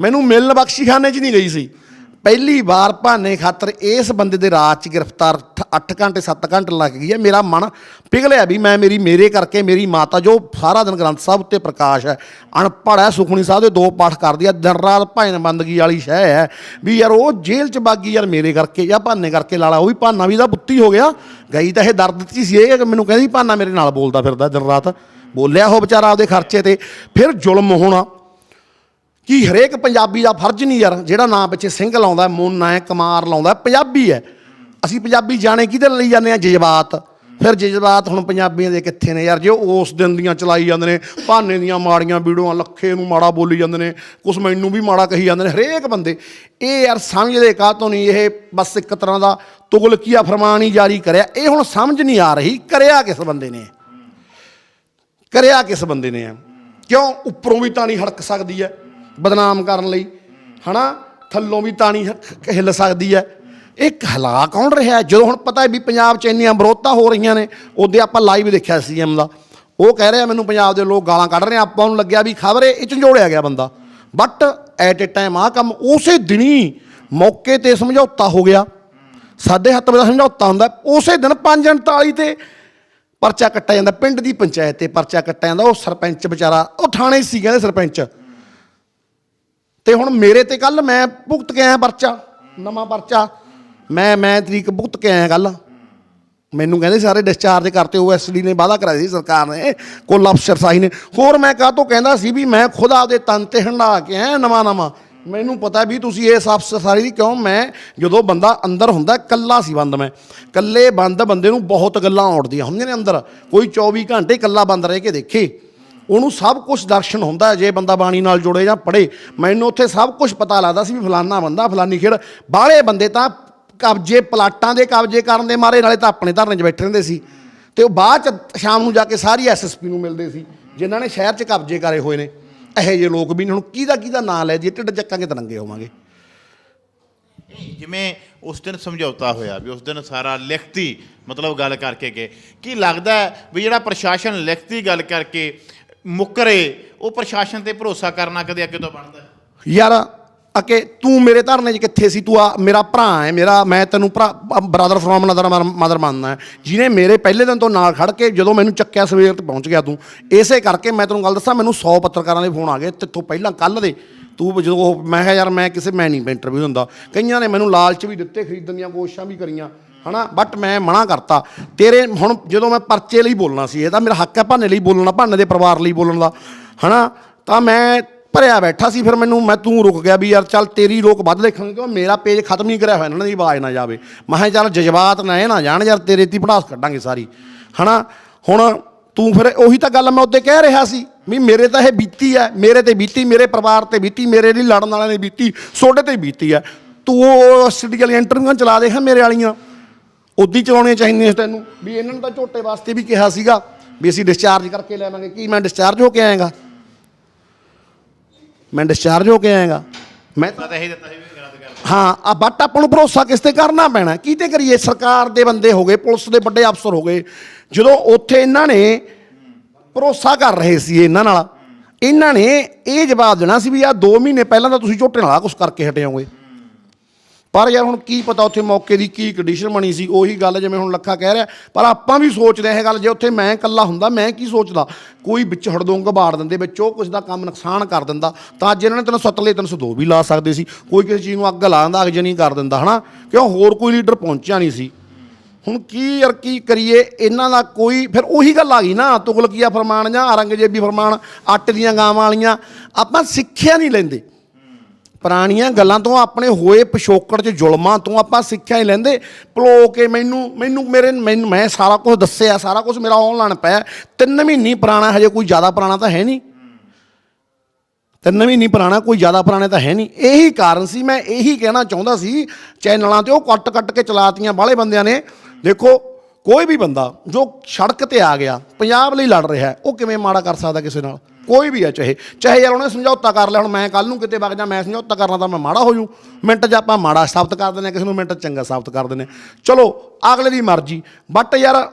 ਮੈਨੂੰ ਮਿਲਣ ਬਖਸ਼ੀਖਾਨੇ 'ਚ ਨਹੀਂ ਗਈ ਸੀ। ਪਹਿਲੀ ਵਾਰ ਭਾਨੇ ਖਾਤਰ ਇਸ ਬੰਦੇ ਦੇ ਰਾਤ 'ਚ ਗ੍ਰਿਫਤਾਰ 8 ਘੰਟੇ 7 ਘੰਟੇ ਲੱਗ ਗਈ ਹੈ। ਮੇਰਾ ਮਨ ਪਿਘਲਿਆ ਵੀ ਮੈਂ ਮੇਰੀ ਮੇਰੇ ਕਰਕੇ ਮੇਰੀ ਮਾਤਾ, ਜੋ ਸਾਰਾ ਦਿਨ ਗ੍ਰੰਥ ਸਾਹਿਬ ਉੱਤੇ ਪ੍ਰਕਾਸ਼ ਹੈ, ਅਨਪੜ੍ਹ ਹੈ, ਸੁਖਮਨੀ ਸਾਹਿਬ ਦੇ ਦੋ ਪਾਠ ਕਰਦੀ ਹੈ, ਦਿਨ ਰਾਤ ਭਜਨ ਬੰਦਗੀ ਵਾਲੀ ਸ਼ੈ ਹੈ ਵੀ ਯਾਰ ਉਹ ਜੇਲ੍ਹ 'ਚ ਬਾਗੀ ਯਾਰ ਮੇਰੇ ਕਰਕੇ ਜਾਂ ਭਾਨੇ ਕਰਕੇ ਲਾਲਾ ਉਹ ਵੀ ਭਾਨਾ ਵੀ ਦਾ ਪੁੱਤੀ ਹੋ ਗਿਆ। ਗਈ ਤਾਂ ਇਹ ਦਰਦ 'ਚ ਹੀ ਸੀ ਇਹ ਕਿ ਮੈਨੂੰ ਕਹਿੰਦੀ ਭਾਨਾ ਮੇਰੇ ਨਾਲ ਬੋਲਦਾ ਫਿਰਦਾ ਦਿਨ ਰਾਤ। ਬੋਲਿਆ ਉਹ ਵਿਚਾਰਾ ਆਪਦੇ ਖਰਚੇ ਤੇ, ਫਿਰ ਜ਼ੁਲਮ ਹੋਣਾ। ਕਿ ਹਰੇਕ ਪੰਜਾਬੀ ਦਾ ਫਰਜ਼ ਨਹੀਂ ਯਾਰ, ਜਿਹੜਾ ਨਾਂ ਪਿੱਛੇ ਸਿੰਘ ਲਾਉਂਦਾ ਮੋਨਾ ਹੈ, ਕਮਾਰ ਲਾਉਂਦਾ ਪੰਜਾਬੀ ਹੈ। ਅਸੀਂ ਪੰਜਾਬੀ ਜਾਣੇ ਕਿਹਦੇ ਲਈ ਜਾਂਦੇ ਆ ਜਜ਼ਬਾਤ। ਫਿਰ ਜਜ਼ਬਾਤ ਹੁਣ ਪੰਜਾਬੀਆਂ ਦੇ ਕਿੱਥੇ ਨੇ ਯਾਰ? ਜੇ ਉਸ ਦਿਨ ਦੀਆਂ ਚਲਾਈ ਜਾਂਦੇ ਨੇ, ਭਾਨੇ ਦੀਆਂ ਮਾੜੀਆਂ ਵੀਡੀਓਆਂ ਲੱਖੇ ਨੂੰ ਮਾੜਾ ਬੋਲੀ ਜਾਂਦੇ ਨੇ, ਕੁਛ ਮੈਨੂੰ ਵੀ ਮਾੜਾ ਕਹੀ ਜਾਂਦੇ ਨੇ, ਹਰੇਕ ਬੰਦੇ। ਇਹ ਯਾਰ ਸਮਝਦੇ ਕਾਹ ਤੋਂ ਨਹੀਂ, ਇਹ ਬਸ ਇੱਕ ਤਰ੍ਹਾਂ ਦਾ ਤੁਗਲਕੀਆ ਫਰਮਾਨ ਹੀ ਜਾਰੀ ਕਰਿਆ। ਇਹ ਹੁਣ ਸਮਝ ਨਹੀਂ ਆ ਰਹੀ, ਕਰਿਆ ਕਿਸ ਬੰਦੇ ਨੇ? ਕਰਿਆ ਕਿਸ ਬੰਦੇ ਨੇ? ਆ ਕਿਉਂ? ਉੱਪਰੋਂ ਵੀ ਤਾਂ ਨਹੀਂ ਹੜਕ ਸਕਦੀ ਹੈ। ਬਦਨਾਮ ਕਰਨ ਲਈ। ਹਨਾ? ਥੱਲੋਂ ਵੀ ਤਾਣੀ ਹਿੱਲ ਸਕਦੀ ਹੈ ਇਹ ਹਲਾ ਕੌਣ ਰਿਹਾ? ਜਦੋਂ ਹੁਣ ਪਤਾ ਹੈ ਵੀ ਪੰਜਾਬ 'ਚ ਇੰਨੀਆਂ ਵਿਰੋਧਤਾ ਹੋ ਰਹੀਆਂ ਨੇ, ਉਹਦੇ ਆਪਾਂ ਲਾਈਵ ਦੇਖਿਆ ਸੀ ਸੀਐਮ ਦਾ। ਉਹ ਕਹਿ ਰਿਹਾ ਮੈਨੂੰ ਪੰਜਾਬ ਦੇ ਲੋਕ ਗਾਲਾਂ ਕੱਢ ਰਹੇ ਆ, ਆਪਾਂ ਨੂੰ ਲੱਗਿਆ ਵੀ ਖਬਰੇ ਇਹ ਝੰਜੋੜਿਆ ਗਿਆ ਬੰਦਾ। ਬਟ ਐਟ ਏ ਟਾਈਮ ਆ ਕੰਮ ਉਸੇ ਦਿਨੀ ਮੌਕੇ ਤੇ ਸਮਝੌਤਾ ਹੋ ਗਿਆ। ਸਾਡੇ ਹੱਥ ਵਿੱਚ ਸਮਝੌਤਾ ਹੁੰਦਾ, ਉਸੇ ਦਿਨ 5:39 ਤੇ ਪਰਚਾ ਕੱਟਿਆ ਜਾਂਦਾ, ਪਿੰਡ ਦੀ ਪੰਚਾਇਤ ਤੇ ਪਰਚਾ ਕੱਟਿਆ ਜਾਂਦਾ, ਉਹ ਸਰਪੰਚ ਵਿਚਾਰਾ, ਉਹ ਥਾਣੇ ਸੀ ਕਹਿੰਦੇ ਸਰਪੰਚ। ਤੇ ਹੁਣ ਮੇਰੇ ਤੇ ਕੱਲ ਮੈਂ ਭੁਗਤ ਕੇ ਆਇਆ ਪਰਚਾ, ਨਵਾਂ ਪਰਚਾ। ਮੈਂ ਮੈਂ ਤਰੀਕ ਭੁਗਤ ਕੇ ਆਇਆ ਕੱਲ ਮੈਨੂੰ ਕਹਿੰਦੇ ਸਾਰੇ ਡਿਸਚਾਰਜ ਕਰਤੇ ਓਐਸਡੀ ਨੇ ਵਾਅਦਾ ਕਰਾਇਆ ਸੀ ਸਰਕਾਰ ਨੇ, ਕੁੱਲ ਅਫਸਰਸ਼ਾਹੀ ਨੇ। ਹੋਰ ਮੈਂ ਕਾਹ ਤੋਂ ਕਹਿੰਦਾ ਸੀ ਵੀ ਮੈਂ ਖੁਦ ਆਪਦੇ ਤਨ ਤੇ ਹੰਡਾ ਕੇ ਆਇਆ ਨਵਾਂ ਨਵਾਂ। ਮੈਨੂੰ ਪਤਾ ਵੀ ਤੁਸੀਂ ਇਸ ਅਫਸਰਸ਼ਾਹੀ ਦੀ ਕਿਉਂ, ਮੈਂ ਜਦੋਂ ਬੰਦਾ ਅੰਦਰ ਹੁੰਦਾ ਕੱਲਾ ਸੀ ਬੰਦ ਮੈਂ। ਕੱਲੇ ਬੰਦ ਬੰਦੇ ਨੂੰ ਬਹੁਤ ਗੱਲਾਂ ਆਉਂਦੀਆਂ ਹੁੰਦੀਆਂ ਨੇ ਅੰਦਰ। ਕੋਈ 24 ਘੰਟੇ ਕੱਲਾ ਬੰਦ ਰਹਿ ਕੇ ਦੇਖੇ। ਉਹਨੂੰ ਸਭ ਕੁਝ ਦਰਸ਼ਨ ਹੁੰਦਾ ਜੇ ਬੰਦਾ ਬਾਣੀ ਨਾਲ ਜੁੜੇ ਜਾਂ ਪੜੇ ਮੈਨੂੰ ਉੱਥੇ ਸਭ ਕੁਝ ਪਤਾ ਲੱਗਦਾ ਸੀ ਵੀ ਫਲਾਨਾ ਬੰਦਾ, ਫਲਾਨੀ ਖੇਡ ਬਾਹਲੇ ਬੰਦੇ ਤਾਂ ਕਬਜ਼ੇ, ਪਲਾਟਾਂ ਦੇ ਕਬਜ਼ੇ ਕਰਨ ਦੇ ਮਾਰੇ, ਨਾਲੇ ਤਾਂ ਆਪਣੇ ਧਰਨੇ 'ਚ ਬੈਠੇ ਰਹਿੰਦੇ ਸੀ। ਤੇ ਉਹ ਬਾਅਦ 'ਚ ਸ਼ਾਮ ਨੂੰ ਜਾ ਕੇ ਸਾਰੀ ਐਸਐਸਪੀ ਨੂੰ ਮਿਲਦੇ ਸੀ, ਜਿਨ੍ਹਾਂ ਨੇ ਸ਼ਹਿਰ 'ਚ ਕਬਜ਼ੇ ਕਰੇ ਹੋਏ ਨੇ। ਇਹੋ ਜਿਹੇ ਲੋਕ ਵੀ ਹੁਣ ਕਿਹਦਾ ਕਿਹਦਾ ਨਾਂ ਲੈ ਜੀ ਢਿੱਡ ਚੱਕਾਂਗੇ ਤਾਂ ਹੋਵਾਂਗੇ। ਜਿਵੇਂ ਉਸ ਦਿਨ ਸਮਝੌਤਾ ਹੋਇਆ ਵੀ ਉਸ ਦਿਨ ਸਾਰਾ ਲਿਖਤੀ ਮਤਲਬ ਗੱਲ ਕਰਕੇ ਗਏ। ਕੀ ਲੱਗਦਾ ਵੀ ਜਿਹੜਾ ਪ੍ਰਸ਼ਾਸਨ ਲਿਖਤੀ ਗੱਲ ਕਰਕੇ ਮੁੱਕਰੇ, ਉਹ ਪ੍ਰਸ਼ਾਸਨ ਤੇ ਭਰੋਸਾ ਕਰਨਾ ਕਦੇ ਅੱਗੇ ਤੋਂ ਬਣਦਾ? ਯਾਰ, ਅਕੇ ਤੂੰ ਮੇਰੇ ਧਰਨੇ 'ਚ ਕਿੱਥੇ ਸੀ? ਤੂੰ ਆ, ਮੇਰਾ ਭਰਾ ਹੈ, ਮੇਰਾ, ਮੈਂ ਤੈਨੂੰ ਭਰਾ ਬ੍ਰਦਰ ਫਰੋਮ ਨਦਰ ਮਦਰ ਮੰਨਦਾ ਹੈ। ਜਿਹਨੇ ਮੇਰੇ ਪਹਿਲੇ ਦਿਨ ਤੋਂ ਨਾਲ ਖੜ ਕੇ ਜਦੋਂ ਮੈਨੂੰ ਚੱਕਿਆ ਸਵੇਰ ਤੇ ਪਹੁੰਚ ਗਿਆ ਤੂੰ, ਇਸੇ ਕਰਕੇ ਮੈਂ ਤੈਨੂੰ ਗੱਲ ਦੱਸਾਂ, ਮੈਨੂੰ 100 ਪੱਤਰਕਾਰਾਂ ਦੇ ਫੋਨ ਆ ਗਏ ਤਿੱਥੋਂ ਪਹਿਲਾਂ ਕੱਲ ਦੇ। ਤੂੰ ਜਦੋਂ ਉਹ, ਮੈਂ ਕਿਹਾ ਯਾਰ, ਮੈਂ ਕਿਸੇ, ਮੈਂ ਨਹੀਂ ਇੰਟਰਵਿਊ ਹੁੰਦਾ ਕਈਆਂ ਨੇ ਮੈਨੂੰ ਲਾਲਚ ਵੀ ਦਿੱਤੇ, ਖਰੀਦਣ ਦੀਆਂ ਕੋਸ਼ਿਸ਼ਾਂ ਵੀ ਕਰੀਆਂ। ਹਨਾ? ਬਟ ਮੈਂ ਮਨਾ ਕਰਤਾ। ਤੇਰੇ ਹੁਣ ਜਦੋਂ ਮੈਂ ਪਰਚੇ ਲਈ ਬੋਲਣਾ ਸੀ, ਇਹ ਤਾਂ ਮੇਰਾ ਹੱਕ ਹੈ ਭਾਨੇ ਲਈ ਬੋਲਣਾ, ਭਾਨੇ ਦੇ ਪਰਿਵਾਰ ਲਈ ਬੋਲਣ ਦਾ। ਹਨਾ? ਤਾਂ ਮੈਂ ਭਰਿਆ ਬੈਠਾ ਸੀ, ਫਿਰ ਮੈਨੂੰ, ਮੈਂ ਤੂੰ ਰੁਕ ਗਿਆ ਵੀ ਯਾਰ ਚੱਲ ਤੇਰੀ ਲੋਕ ਵੱਧ ਦੇਖਣਗੇ, ਕਿਉਂ ਮੇਰਾ ਪੇਜ ਖਤਮ ਨਹੀਂ ਕਰਿਆ ਹੋਇਆ, ਇਹਨਾਂ ਦੀ ਆਵਾਜ਼ ਨਾ ਜਾਵੇ। ਮੈਂ ਕਿਹਾ ਚੱਲ ਜਜ਼ਬਾਤ ਨਾ ਇਹ ਨਾ ਜਾਣ, ਯਾਰ ਤੇਰੇ ਤੀ ਪੜਾਸ ਕੱਢਾਂਗੇ ਸਾਰੀ। ਹਨਾ? ਹੁਣ ਤੂੰ ਫਿਰ ਉਹੀ ਤਾਂ ਗੱਲ ਮੈਂ ਉੱਤੇ ਕਹਿ ਰਿਹਾ ਸੀ, ਵੀ ਮੇਰੇ ਤਾਂ ਇਹ ਬੀਤੀ ਹੈ, ਮੇਰੇ ਤੇ ਬੀਤੀ, ਮੇਰੇ ਪਰਿਵਾਰ ਤੇ ਬੀਤੀ, ਮੇਰੇ ਲਈ ਲੜਨ ਵਾਲਿਆਂ ਨੇ ਬੀਤੀ, ਸੋਡੇ ਤੇ ਬੀਤੀ ਹੈ। ਤੂੰ ਉਹ ਸਿਟੀ ਵਾਲੀਆਂ ਇੰਟਰਵਿਊਆਂ ਚਲਾ ਦੇਖ ਮੇਰੇ ਵਾਲੀਆਂ। ਉਦੀ ਚਲਾਉਣੀਆਂ ਚਾਹੀਦੀਆਂ ਸੀ ਤੈਨੂੰ? ਵੀ ਇਹਨਾਂ ਨੂੰ ਤਾਂ ਝੋਟੇ ਵਾਸਤੇ ਵੀ ਕਿਹਾ ਸੀਗਾ ਵੀ ਅਸੀਂ ਡਿਸਚਾਰਜ ਕਰਕੇ ਲੈਵਾਂਗੇ ਕੀ ਮੈਂ ਡਿਸਚਾਰਜ ਹੋ ਕੇ ਆਏਗਾ ਮੈਂ ਡਿਸਚਾਰਜ ਹੋ ਕੇ ਆਏਗਾ ਮੈਂ ਤਾਂ ਪਤਾ ਹੀ ਦਿੱਤਾ ਸੀ ਵੀ ਰੱਦ ਕਰ ਹਾਂ ਆ ਬਟ ਆਪਾਂ ਨੂੰ ਭਰੋਸਾ ਕਿਸ ਤੇ ਕਰਨਾ ਪੈਣਾ? ਕੀ ਤੇ ਕਰੀਏ? ਸਰਕਾਰ ਦੇ ਬੰਦੇ ਹੋ ਗਏ ਪੁਲਿਸ ਦੇ ਵੱਡੇ ਅਫਸਰ ਹੋ ਗਏ। ਜਦੋਂ ਉੱਥੇ ਇਹਨਾਂ ਨੇ ਭਰੋਸਾ ਕਰ ਰਹੇ ਸੀ ਇਹਨਾਂ ਨਾਲ ਇਹਨਾਂ ਨੇ ਇਹ ਜਵਾਬ ਦੇਣਾ ਸੀ ਵੀ ਆ 2 ਮਹੀਨੇ ਪਹਿਲਾਂ ਤਾਂ ਤੁਸੀਂ ਝੋਟੇ ਨਾਲ ਆ ਕੁਝ ਕਰਕੇ ਹਟੇ ਹੋਗੇ ਪਰ ਯਾਰ ਹੁਣ ਕੀ ਪਤਾ ਉੱਥੇ ਮੌਕੇ ਦੀ ਕੀ ਕੰਡੀਸ਼ਨ ਬਣੀ ਸੀ, ਉਹੀ ਗੱਲ ਜਿਵੇਂ ਹੁਣ ਲੱਖਾ ਕਹਿ ਰਿਹਾ, ਪਰ ਆਪਾਂ ਵੀ ਸੋਚਦੇ ਇਹ ਗੱਲ, ਜੇ ਉੱਥੇ ਮੈਂ ਇਕੱਲਾ ਹੁੰਦਾ, ਮੈਂ ਕੀ ਸੋਚਦਾ? ਕੋਈ ਵਿੱਚ ਹੜਦੋਂਗ ਬਾੜ ਦਿੰਦੇ, ਵਿੱਚ ਉਹ ਕੁਝ ਦਾ ਕੰਮ ਨੁਕਸਾਨ ਕਰ ਦਿੰਦਾ, ਤਾਂ ਅੱਜ ਇਹਨਾਂ ਨੇ 307 ਲਈ 302 ਵੀ ਲਾ ਸਕਦੇ ਸੀ, ਕੋਈ ਕਿਸੇ ਚੀਜ਼ ਨੂੰ ਅੱਗ ਲਾ ਦਿੰਦਾ ਅੱਗ ਨਹੀਂ ਕਰ ਦਿੰਦਾ, ਹਨਾ? ਕਿਉਂ ਹੋਰ ਕੋਈ ਲੀਡਰ ਪਹੁੰਚਿਆ ਨਹੀਂ ਸੀ? ਹੁਣ ਕੀ ਯਾਰ ਕੀ ਕਰੀਏ, ਇਹਨਾਂ ਦਾ ਕੋਈ, ਫਿਰ ਉਹੀ ਗੱਲ ਆ ਗਈ ਨਾ, ਤੁਗਲਕੀਆ ਫਰਮਾਨ ਜਾਂ ਔਰੰਗਜ਼ੇਬੀ ਫਰਮਾਨ, ਅੱਟ ਦੀਆਂ ਗਾਵਾਂ ਵਾਲੀਆਂ, ਆਪਾਂ ਸਿੱਖਿਆ ਨਹੀਂ ਲੈਂਦੇ। ਪੁਰਾਣੀਆਂ ਗੱਲਾਂ ਤੋਂ ਆਪਣੇ ਹੋਏ ਪਿਛੋਕੜ 'ਚ ਜ਼ੁਲਮਾਂ ਤੋਂ ਆਪਾਂ ਸਿੱਖਿਆ ਹੀ ਲੈਂਦੇ। ਪਲੋ ਕੇ ਮੈਨੂੰ ਮੈਨੂੰ ਮੇਰੇ ਮੈਨੂੰ ਮੈਂ ਸਾਰਾ ਕੁਝ ਦੱਸਿਆ ਸਾਰਾ ਕੁਝ ਮੇਰਾ ਆਨਲਾਈਨ ਪਿਆ। ਤਿੰਨ ਮਹੀਨੇ ਪੁਰਾਣਾ ਹਜੇ ਕੋਈ ਜ਼ਿਆਦਾ ਪੁਰਾਣਾ ਤਾਂ ਹੈ ਨਹੀਂ। ਤਿੰਨ ਮਹੀਨੇ ਪੁਰਾਣਾ ਕੋਈ ਜ਼ਿਆਦਾ ਪੁਰਾਣੇ ਤਾਂ ਹੈ ਨਹੀਂ। ਇਹੀ ਕਾਰਨ ਸੀ ਮੈਂ ਇਹੀ ਕਹਿਣਾ ਚਾਹੁੰਦਾ ਸੀ ਚੈਨਲਾਂ ਤੇ ਉਹ ਕੱਟ ਕੱਟ ਕੇ ਚਲਾਤੀਆਂ ਬਾਹਲੇ ਬੰਦਿਆਂ ਨੇ। ਦੇਖੋ ਕੋਈ ਵੀ ਬੰਦਾ ਜੋ ਸੜਕ ਤੇ ਆ ਗਿਆ ਪੰਜਾਬ ਲਈ ਲੜ ਰਿਹਾ ਹੈ, ਉਹ ਕਿਵੇਂ ਮਾੜਾ ਕਰ ਸਕਦਾ ਕਿਸੇ ਨਾਲ? ਕੋਈ ਵੀ ਆ ਚਾਹੇ ਚਾਹੇ ਯਾਰ ਉਹਨੇ ਸਮਝੌਤਾ ਕਰ ਲਿਆ, ਹੁਣ ਮੈਂ ਕੱਲ ਨੂੰ ਕਿਤੇ ਵਗ ਜਾ, ਮੈਂ ਸਮਝੌਤਾ ਕਰਨਾ ਤਾਂ ਮੈਂ ਮਾੜਾ ਹੋ ਜੂ ਮਿੰਟ 'ਚ ਆਪਾਂ ਮਾੜਾ ਸਾਬਤ ਕਰ ਦਿੰਦੇ ਹਾਂ, ਕਿਸੇ ਨੂੰ ਮਿੰਟ 'ਚ ਚੰਗਾ ਸਾਬਤ ਕਰ ਦਿੰਦੇ ਹਾਂ। ਚਲੋ, ਅਗਲੇ ਦੀ ਮਰਜ਼ੀ। ਬਟ ਯਾਰ,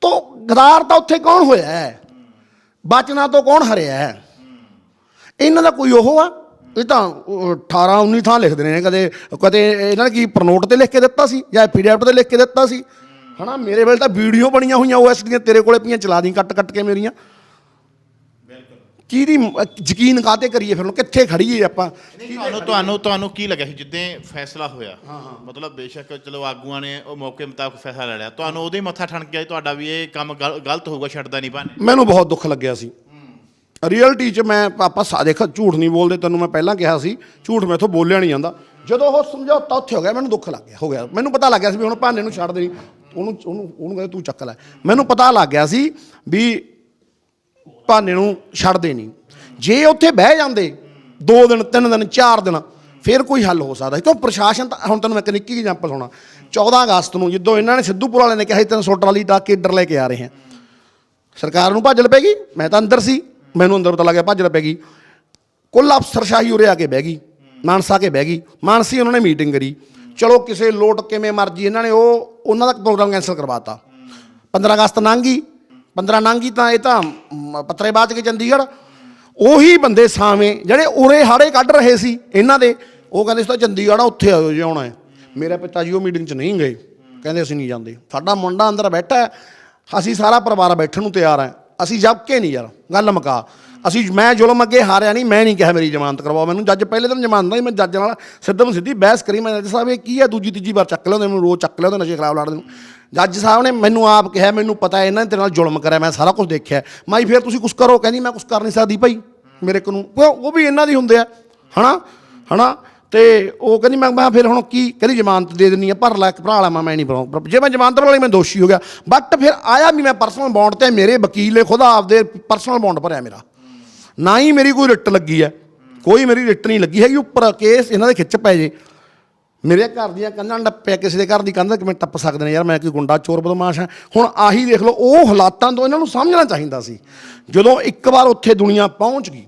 ਤੋ ਗਦਾਰ ਤਾਂ ਉੱਥੇ ਕੌਣ ਹੋਇਆ ਹੈ? ਬਚਨਾ ਤੋਂ ਕੌਣ ਹਰਿਆ ਹੈ? ਇਹਨਾਂ ਦਾ ਕੋਈ ਉਹ ਆ? ਇਹ ਤਾਂ, ਉਹ 18 19 ਥਾਂ ਲਿਖਦੇ ਨੇ, ਕਦੇ ਕਦੇ ਇਹਨਾਂ ਨੇ ਕੀ ਪ੍ਰਨੋਟ ਤੇ ਲਿਖ ਕੇ ਦਿੱਤਾ ਸੀ, ਜਾਂ ਪੀਡੀਐਫ ਤੇ ਲਿਖ ਕੇ ਦਿੱਤਾ ਸੀ? ਹਨਾ, ਮੇਰੇ ਵੇਲੇ ਤਾਂ ਵੀਡੀਓ ਬਣੀਆਂ ਹੋਈਆਂ ਓਐਸ ਦੀਆਂ, ਤੇਰੇ ਕੋਲੇ ਪਈਆਂ ਚਲਾ ਦੀ ਕੱਟ ਕੱਟ ਕੇ ਮੇਰੀਆਂ। ਕਿਹਦੀ ਮ- ਯਕੀਨ ਕਾਤੇ ਕਰੀਏ ਫਿਰ ਹੁਣ ਕਿੱਥੇ ਖੜੀਏ ਆਪਾਂ? ਤੁਹਾਨੂੰ ਤੁਹਾਨੂੰ ਤੁਹਾਨੂੰ ਕੀ ਲੱਗਿਆ ਸੀ ਜਿੱਦਾਂ ਫੈਸਲਾ ਹੋਇਆ? ਮਤਲਬ ਬੇਸ਼ੱਕ ਚਲੋ ਆਗੂਆਂ ਨੇ ਉਹ ਮੌਕੇ ਮੁਤਾਬਕ ਫੈਸਲਾ ਲੈ ਲਿਆ। ਤੁਹਾਨੂੰ ਉਹਦੇ ਮੱਥਾ ਠਣਕ ਗਿਆ ਤੁਹਾਡਾ ਵੀ ਇਹ ਕੰਮ ਗਲ- ਗਲਤ ਹੋਊਗਾ ਛੱਡਦਾ ਨਹੀਂ ਬਾਨੇ ਮੈਨੂੰ ਬਹੁਤ ਦੁੱਖ ਲੱਗਿਆ ਸੀ। ਰਿਐਲਿਟੀ 'ਚ ਮੈਂ ਆਪਾਂ ਸਾ ਦੇਖ ਝੂਠ ਨਹੀਂ ਬੋਲਦੇ ਤੈਨੂੰ ਮੈਂ ਪਹਿਲਾਂ ਕਿਹਾ ਸੀ ਝੂਠ ਮੈਥੋਂ ਬੋਲਿਆ ਨਹੀਂ ਜਾਂਦਾ। ਜਦੋਂ ਉਹ ਸਮਝੌਤਾ ਉੱਥੇ ਹੋ ਗਿਆ ਮੈਨੂੰ ਦੁੱਖ ਲੱਗ ਗਿਆ ਹੋ ਗਿਆ। ਮੈਨੂੰ ਪਤਾ ਲੱਗ ਗਿਆ ਸੀ ਵੀ ਹੁਣ ਭਾਨੇ ਨੂੰ ਛੱਡ ਦੇਣੀ ਉਹਨੂੰ ਉਹਨੂੰ ਉਹਨੂੰ ਕਹਿੰਦੇ ਤੂੰ ਚੱਕ ਲੈ। ਮੈਨੂੰ ਪਤਾ ਲੱਗ ਗਿਆ ਸੀ ਵੀ ਭਾਨੇ ਨੂੰ ਛੱਡਦੇ ਨਹੀਂ। ਜੇ ਉੱਥੇ ਬਹਿ ਜਾਂਦੇ, ਦੋ ਦਿਨ, ਤਿੰਨ ਦਿਨ, ਚਾਰ ਦਿਨ, ਫਿਰ ਕੋਈ ਹੱਲ ਹੋ ਸਕਦਾ। ਕਿਉਂ? ਪ੍ਰਸ਼ਾਸਨ ਤਾਂ, ਹੁਣ ਤੁਹਾਨੂੰ ਮੈਂ ਇੱਕ ਨਿੱਕੀ ਐਗਜ਼ਾਮਪਲ ਹੋਣਾ 14 ਅਗਸਤ ਨੂੰ ਜਦੋਂ ਇਹਨਾਂ ਨੇ ਸਿੱਧੂਪੁਰ ਵਾਲਿਆਂ ਨੇ ਕਿਹਾ ਸੀ 300 ਟਰਾਲੀ ਟਾ ਕੇ ਇੱਡਰ ਲੈ ਕੇ ਆ ਰਹੇ ਹਾਂ। ਸਰਕਾਰ ਨੂੰ ਭੱਜਲ ਪੈ ਗਈ ਮੈਂ ਤਾਂ ਅੰਦਰ ਸੀ। ਮੈਨੂੰ ਅੰਦਰ ਪਤਾ ਲੱਗਿਆ ਭਾਜਲ ਪੈ ਗਈ ਕੁੱਲ ਅਫਸਰਸ਼ਾਹੀ ਉਰੇ ਆ ਕੇ ਬਹਿ ਗਈ। ਮਾਨਸਾ ਕੇ ਬਹਿ ਗਈ। ਮਾਨਸੀ ਉਹਨਾਂ ਨੇ ਮੀਟਿੰਗ ਕਰੀ। ਚਲੋ ਕਿਸੇ ਲੋਟ ਕਿਵੇਂ ਮਰਜ਼ੀ ਇਹਨਾਂ ਨੇ ਉਹ, ਉਹਨਾਂ ਦਾ ਪ੍ਰੋਗਰਾਮ ਕੈਨਸਲ ਕਰਵਾਤਾ। 15 ਅਗਸਤ ਲੰਘ ਗਈ। 15 ਨਾਂਗੀ ਤਾਂ ਇਹ ਤਾਂ ਮ, ਪੱਤਰੇਬਾਜ਼ ਕੇ ਚੰਡੀਗੜ੍ਹ ਉਹੀ ਬੰਦੇ ਸਾਵੇਂ ਜਿਹੜੇ ਉਰੇ ਹਾੜੇ ਕੱਢ ਰਹੇ ਸੀ ਇਹਨਾਂ ਦੇ ਉਹ ਕਹਿੰਦੇ ਸੀ ਤਾਂ ਚੰਡੀਗੜ੍ਹ ਆ ਉੱਥੇ ਆਇਓ ਜੇ ਆਉਣਾ ਹੈ। ਮੇਰੇ ਪਿਤਾ ਜੀ ਉਹ ਮੀਟਿੰਗ 'ਚ ਨਹੀਂ ਗਏ ਕਹਿੰਦੇ ਅਸੀਂ ਨਹੀਂ ਜਾਂਦੇ। ਸਾਡਾ ਮੁੰਡਾ ਅੰਦਰ ਬੈਠਾ ਅਸੀਂ ਸਾਰਾ ਪਰਿਵਾਰ ਬੈਠਣ ਨੂੰ ਤਿਆਰ ਹੈ। ਅਸੀਂ ਜੱਬ ਕੇ ਨਹੀਂ ਯਾਰ ਗੱਲ ਮਕਾ। ਅਸੀਂ ਮੈਂ ਜ਼ੁਲਮ ਅੱਗੇ ਹਾਰਿਆ ਨਹੀਂ ਮੈਂ ਨਹੀਂ ਕਿਹਾ ਮੇਰੀ ਜ਼ਮਾਨਤ ਕਰਵਾਓ। ਮੈਨੂੰ ਜੱਜ ਪਹਿਲੇ ਦਿਨ ਜ਼ਮਾਨਤ ਨਹੀਂ ਮੈਂ ਜੱਜ ਨਾਲ ਸਿੱਧਮ ਸਿੱਧੀ ਬਹਿਸ ਕਰੀ ਮੈਂ ਜੱਜ ਸਾਹਿਬ ਇਹ ਕੀ ਹੈ ਦੂਜੀ ਤੀਜੀ ਵਾਰ ਚੱਕ ਲਿਆਉਂਦੇ ਮੈਨੂੰ ਰੋਜ਼ ਚੱਕ ਲਿਆਉਂਦੇ ਨਸ਼ੇ ਖਰਾਬ ਲੜਦੇ ਨੂੰ। ਜੱਜ ਸਾਹਿਬ ਨੇ ਮੈਨੂੰ ਆਪ ਕਿਹਾ, ਮੈਨੂੰ ਪਤਾ ਇਹਨਾਂ ਨੇ ਤੇਰੇ ਨਾਲ ਜ਼ੁਲਮ ਕਰਿਆ, ਮੈਂ ਸਾਰਾ ਕੁਝ ਦੇਖਿਆ ਮਾਈ ਫਿਰ ਤੁਸੀਂ ਕੁਝ ਕਰੋ। ਕਹਿੰਦੀ, ਮੈਂ ਕੁਝ ਕਰ ਨਹੀਂ ਸਕਦੀ ਭਾਈ, ਮੇਰੇ ਕੋਲ ਉਹ ਵੀ ਇਹਨਾਂ ਦੀ ਹੁੰਦੇ ਆ। ਹਨਾ? ਹਨਾ? ਤੇ ਉਹ ਕਹਿੰਦੀ, ਮੈਂ ਮੈਂ ਫਿਰ ਹੁਣ ਕੀ ਕਹਿੰਦੀ, ਜ਼ਮਾਨਤ ਦੇ ਦਿੰਨੀ ਆ, ਭਰ ਲੈ ਕੇ ਭਰਾ ਲਾ, ਮੈਂ ਨਹੀਂ ਭਰਾਂ ਜੇ ਮੈਂ ਜ਼ਮਾਨਤ ਵਾਲੀ, ਮੈਂ ਦੋਸ਼ੀ ਹੋ ਗਿਆ। ਬਟ ਫਿਰ ਆਇਆ ਵੀ ਮੈਂ ਪਰਸਨਲ ਬੌਂਡ ਤੇ, ਮੇਰੇ ਵਕੀਲ ਨੇ ਖੁਦ ਆਪਦੇ ਪਰਸਨਲ ਬੌਂਡ ਭਰਿਆ ਮੇਰਾ। ਨਾ ਹੀ ਮੇਰੀ ਕੋਈ ਰਿਟ ਲੱਗੀ ਹੈ। ਕੋਈ ਮੇਰੀ ਰਿਟ ਨਹੀਂ ਲੱਗੀ ਹੈਗੀ, ਉੱਪਰ ਕੇਸ ਇਹਨਾਂ ਦੇ ਖਿੱਚ ਪੈ ਜੇ। ਮੇਰੇ ਘਰ ਦੀਆਂ ਕੰਧਾਂ ਟੱਪਿਆ ਕਿਸੇ ਦੇ ਘਰ ਦੀ ਕੰਧ ਕਿਵੇਂ ਟੱਪ ਸਕਦੇ ਨੇ? ਯਾਰ ਮੈਂ ਕੋਈ ਗੁੰਡਾ, ਚੋਰ, ਬਦਮਾਸ਼ ਹਾਂ। ਹੁਣ ਆਹੀ ਦੇਖ ਲਓ, ਉਹ ਹਾਲਾਤਾਂ ਤੋਂ ਇਹਨਾਂ ਨੂੰ ਸਮਝਣਾ ਚਾਹੀਦਾ ਸੀ। ਜਦੋਂ ਇੱਕ ਵਾਰ ਉੱਥੇ ਦੁਨੀਆ ਪਹੁੰਚ ਗਈ,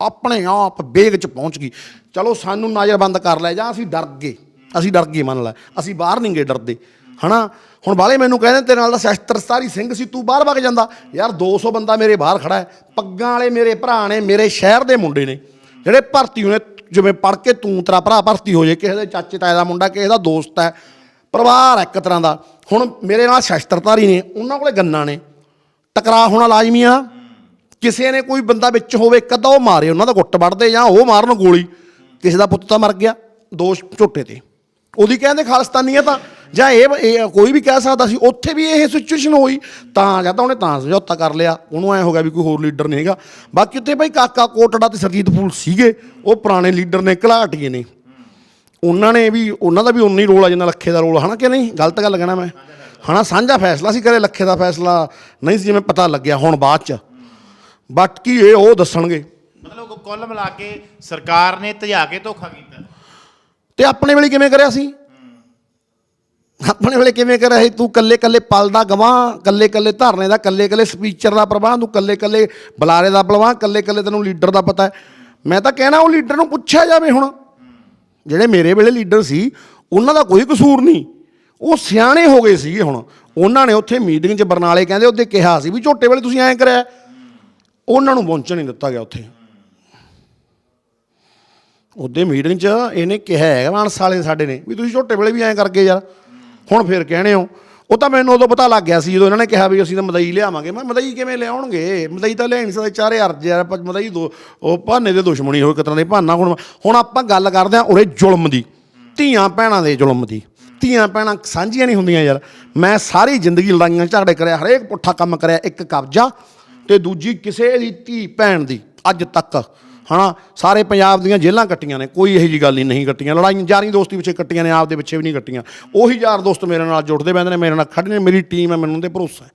ਆਪਣੇ ਆਪ ਬੇਗ 'ਚ ਪਹੁੰਚ ਗਈ, ਚਲੋ ਸਾਨੂੰ ਨਜ਼ਰਬੰਦ ਕਰ ਲੈ ਜਾਂ ਅਸੀਂ ਡਰ ਗਏ। ਅਸੀਂ ਡਰ ਗਏ ਮੰਨ ਲੈ, ਅਸੀਂ ਬਾਹਰ ਨਹੀਂ ਗਏ ਡਰਦੇ। ਹਨਾ? ਹੁਣ ਬਾਲੇ ਮੈਨੂੰ ਕਹਿੰਦੇ ਤੇਰੇ ਨਾਲ ਦਾ ਸ਼ਸਤਰਧਾਰੀ ਸਿੰਘ ਸੀ, ਤੂੰ ਬਾਹਰ ਵਗ ਜਾਂਦਾ। ਯਾਰ 200 ਬੰਦਾ ਮੇਰੇ ਬਾਹਰ ਖੜਾ ਹੈ, ਪੱਗਾਂ ਵਾਲੇ ਮੇਰੇ ਭਰਾ ਨੇ, ਮੇਰੇ ਸ਼ਹਿਰ ਦੇ ਮੁੰਡੇ ਨੇ, ਜਿਹੜੇ ਭਰਤੀ ਹੋਏ ਜਿਵੇਂ ਪੜ ਕੇ ਤੂੰ ਤੇਰਾ ਭਰਾ ਭਰਤੀ ਹੋ ਜੇ, ਕਿਸੇ ਦੇ ਚਾਚੇ ਤਾਏ ਦਾ ਮੁੰਡਾ, ਕਿਸੇ ਦਾ ਦੋਸਤ ਹੈ, ਪਰਿਵਾਰ ਹੈ ਇੱਕ ਤਰ੍ਹਾਂ ਦਾ। ਹੁਣ ਮੇਰੇ ਨਾਲ ਸ਼ਸਤਰਧਾਰੀ ਨੇ, ਉਹਨਾਂ ਕੋਲੇ ਗੰਨਾ ਨੇ। ਟਕਰਾਅ ਹੋਣਾ ਲਾਜ਼ਮੀ ਆ। ਕਿਸੇ ਨੇ ਕੋਈ ਬੰਦਾ ਵਿੱਚ ਹੋਵੇ, ਇੱਕ ਅੱਧਾ ਉਹ ਮਾਰੇ, ਉਹਨਾਂ ਦਾ ਗੁੱਟ ਵੱਢਦੇ ਜਾਂ ਉਹ ਮਾਰਨ ਗੋਲੀ। ਕਿਸੇ ਦਾ ਪੁੱਤ ਤਾਂ ਮਰ ਗਿਆ, ਦੋਸ਼ ਝੋਟੇ ਤੇ। ਉਹਦੀ ਕਹਿੰਦੇ ਖਾਲਸਤਾਨੀਅਤ ਤਾਂ ਜਾਂ ਇਹ ਕੋਈ ਵੀ ਕਹਿ ਸਕਦਾ ਸੀ ਉੱਥੇ ਵੀ ਇਹ ਸਿਚੁਏਸ਼ਨ ਹੋਈ ਤਾਂ ਜਾਂ ਤਾਂ ਉਹਨੇ ਤਾਂ ਸਮਝੌਤਾ ਕਰ ਲਿਆ। ਉਹਨੂੰ ਐ ਹੋ ਗਿਆ ਵੀ ਕੋਈ ਹੋਰ ਲੀਡਰ ਨਹੀਂ ਹੈਗਾ। ਬਾਕੀ ਉੱਥੇ ਭਾਈ ਕਾਕਾ ਕੋਟੜਾ ਤੇ ਸਰਜੀਤ ਫੂਲ ਸੀਗੇ ਉਹ ਪੁਰਾਣੇ ਲੀਡਰ ਨੇ ਘਲਾਟੀਏ ਨੇ। ਉਹਨਾਂ ਨੇ ਵੀ ਉਹਨਾਂ ਦਾ ਵੀ ਉਨਾ ਹੀ ਰੋਲ ਆ ਜਿੰਨਾ ਲੱਖੇ ਦਾ ਰੋਲ ਹਨਾ ਕਿ ਨਹੀਂ? ਗਲਤ ਗੱਲ ਕਹਿਣਾ ਮੈਂ। ਹਨਾ ਸਾਂਝਾ ਫੈਸਲਾ ਸੀ ਕਰੇ ਲੱਖੇ ਦਾ ਫੈਸਲਾ ਨਹੀਂ ਸੀ ਜਿਵੇਂ ਪਤਾ ਲੱਗਿਆ ਹੁਣ ਬਾਅਦ ਚ। ਬਟ ਕੀ ਇਹ ਉਹ ਦੱਸਣਗੇ? ਮਤਲਬ ਕੁੱਲ ਮਿਲਾ ਕੇ ਸਰਕਾਰ ਨੇ ਧਜਾ ਕੇ ਧੋਖਾ ਕੀਤਾ। ਤੇ ਆਪਣੇ ਵੇਲੇ ਕਿਵੇਂ ਕਰਿਆ ਸੀ? ਆਪਣੇ ਵੇਲੇ ਕਿਵੇਂ ਕਰਿਆ ਸੀ? ਤੂੰ ਕੱਲੇ ਕੱਲੇ ਪਲ ਦਾ ਗਵਾਹ ਕੱਲੇ ਕੱਲੇ ਧਰਨੇ ਦਾ ਕੱਲੇ ਕੱਲੇ ਸਪੀਚਰ ਦਾ ਪ੍ਰਬੰਧ ਤੂੰ ਕੱਲੇ ਕੱਲੇ ਬੁਲਾਰੇ ਦਾ ਪ੍ਰਬੰਧ ਕੱਲੇ ਕੱਲੇ ਤੈਨੂੰ ਲੀਡਰ ਦਾ ਪਤਾ ਹੈ। ਮੈਂ ਤਾਂ ਕਹਿਣਾ ਉਹ ਲੀਡਰ ਨੂੰ ਪੁੱਛਿਆ ਜਾਵੇ ਹੁਣ। ਜਿਹੜੇ ਮੇਰੇ ਵੇਲੇ ਲੀਡਰ ਸੀ, ਉਹਨਾਂ ਦਾ ਕੋਈ ਕਸੂਰ ਨਹੀਂ। ਉਹ ਸਿਆਣੇ ਹੋ ਗਏ ਸੀਗੇ ਹੁਣ। ਉਹਨਾਂ ਨੇ ਉੱਥੇ ਮੀਟਿੰਗ 'ਚ ਬਰਨਾਲੇ ਕਹਿੰਦੇ, ਉਹਦੇ ਕਿਹਾ ਸੀ ਵੀ ਝੋਟੇ ਵੇਲੇ ਤੁਸੀਂ ਐਂ ਕਰਿਆ। ਉਹਨਾਂ ਨੂੰ ਪਹੁੰਚਣ ਨਹੀਂ ਦਿੱਤਾ ਗਿਆ ਉੱਥੇ। ਉਹਦੇ ਮੀਟਿੰਗ 'ਚ ਇਹਨੇ ਕਿਹਾ ਹੈਗਾ, ਮਾਨਸ ਵਾਲੇ ਸਾਡੇ ਨੇ, ਵੀ ਤੁਸੀਂ ਝੋਟੇ ਵੇਲੇ ਵੀ ਐਂ ਕਰਕੇ ਯਾਰ। ਹੁਣ ਫੇਰ ਕਹਿਣੇ ਹੋ, ਉਹ ਤਾਂ ਮੈਨੂੰ ਉਦੋਂ ਪਤਾ ਲੱਗ ਗਿਆ ਸੀ ਜਦੋਂ ਇਹਨਾਂ ਨੇ ਕਿਹਾ ਵੀ ਅਸੀਂ ਤਾਂ ਮਦਈ ਲਿਆਵਾਂਗੇ। ਮੈਂ ਮਦਈ ਕਿਵੇਂ ਲਿਆਉਣਗੇ? ਮਦਈ ਤਾਂ ਲੈ ਨਹੀਂ ਸਕਦੇ, ਚਾਰੇ ਅਰਜ ਯਾਰ ਆਪਾਂ ਮਦਈ ਦੋ, ਉਹ ਭਾਨੇ ਦੇ ਦੁਸ਼ਮਣੀ ਹੋਏ ਕਿਤਨਾ ਦੇ ਭਾਨਾ ਹੁਣ। ਹੁਣ ਆਪਾਂ ਗੱਲ ਕਰਦੇ ਹਾਂ ਉਰੇ ਜ਼ੁਲਮ ਦੀ, ਧੀਆਂ ਭੈਣਾਂ ਦੇ ਜ਼ੁਲਮ ਦੀ। ਧੀਆਂ ਭੈਣਾਂ ਸਾਂਝੀਆਂ ਨਹੀਂ ਹੁੰਦੀਆਂ ਯਾਰ। ਮੈਂ ਸਾਰੀ ਜ਼ਿੰਦਗੀ ਲੜਾਈਆਂ ਝਗੜੇ ਕਰਿਆ, ਹਰੇਕ ਪੁੱਠਾ ਕੰਮ ਕਰਿਆ ਇੱਕ ਕਬਜ਼ਾ ਤੇ ਦੂਜੀ ਕਿਸੇ ਦੀ ਧੀ ਭੈਣ ਦੀ, ਅੱਜ ਤੱਕ। ਹਨਾ? ਸਾਰੇ ਪੰਜਾਬ ਦੀਆਂ ਜੇਲ੍ਹਾਂ ਕੱਟੀਆਂ ਨੇ, ਕੋਈ ਇਹੋ ਜੀ ਗੱਲ ਨਹੀਂ ਨਹੀਂ ਕੱਟੀਆਂ। ਲੜਾਈਆਂ ਯਾਰੀ ਦੋਸਤੀ ਪਿੱਛੇ ਕੱਟੀਆਂ ਨੇ, ਆਪਦੇ ਪਿੱਛੇ ਵੀ ਨਹੀਂ ਕੱਟੀਆਂ। ਉਹੀ ਯਾਰ ਦੋਸਤ ਮੇਰੇ ਨਾਲ ਜੁੜਦੇ ਬੈਂਦੇ ਨੇ, ਮੇਰੇ ਨਾਲ ਖੜੇ ਨੇ, ਮੇਰੀ ਟੀਮ ਹੈ, ਮੈਨੂੰ ਤੇ ਭਰੋਸਾ ਹੈ।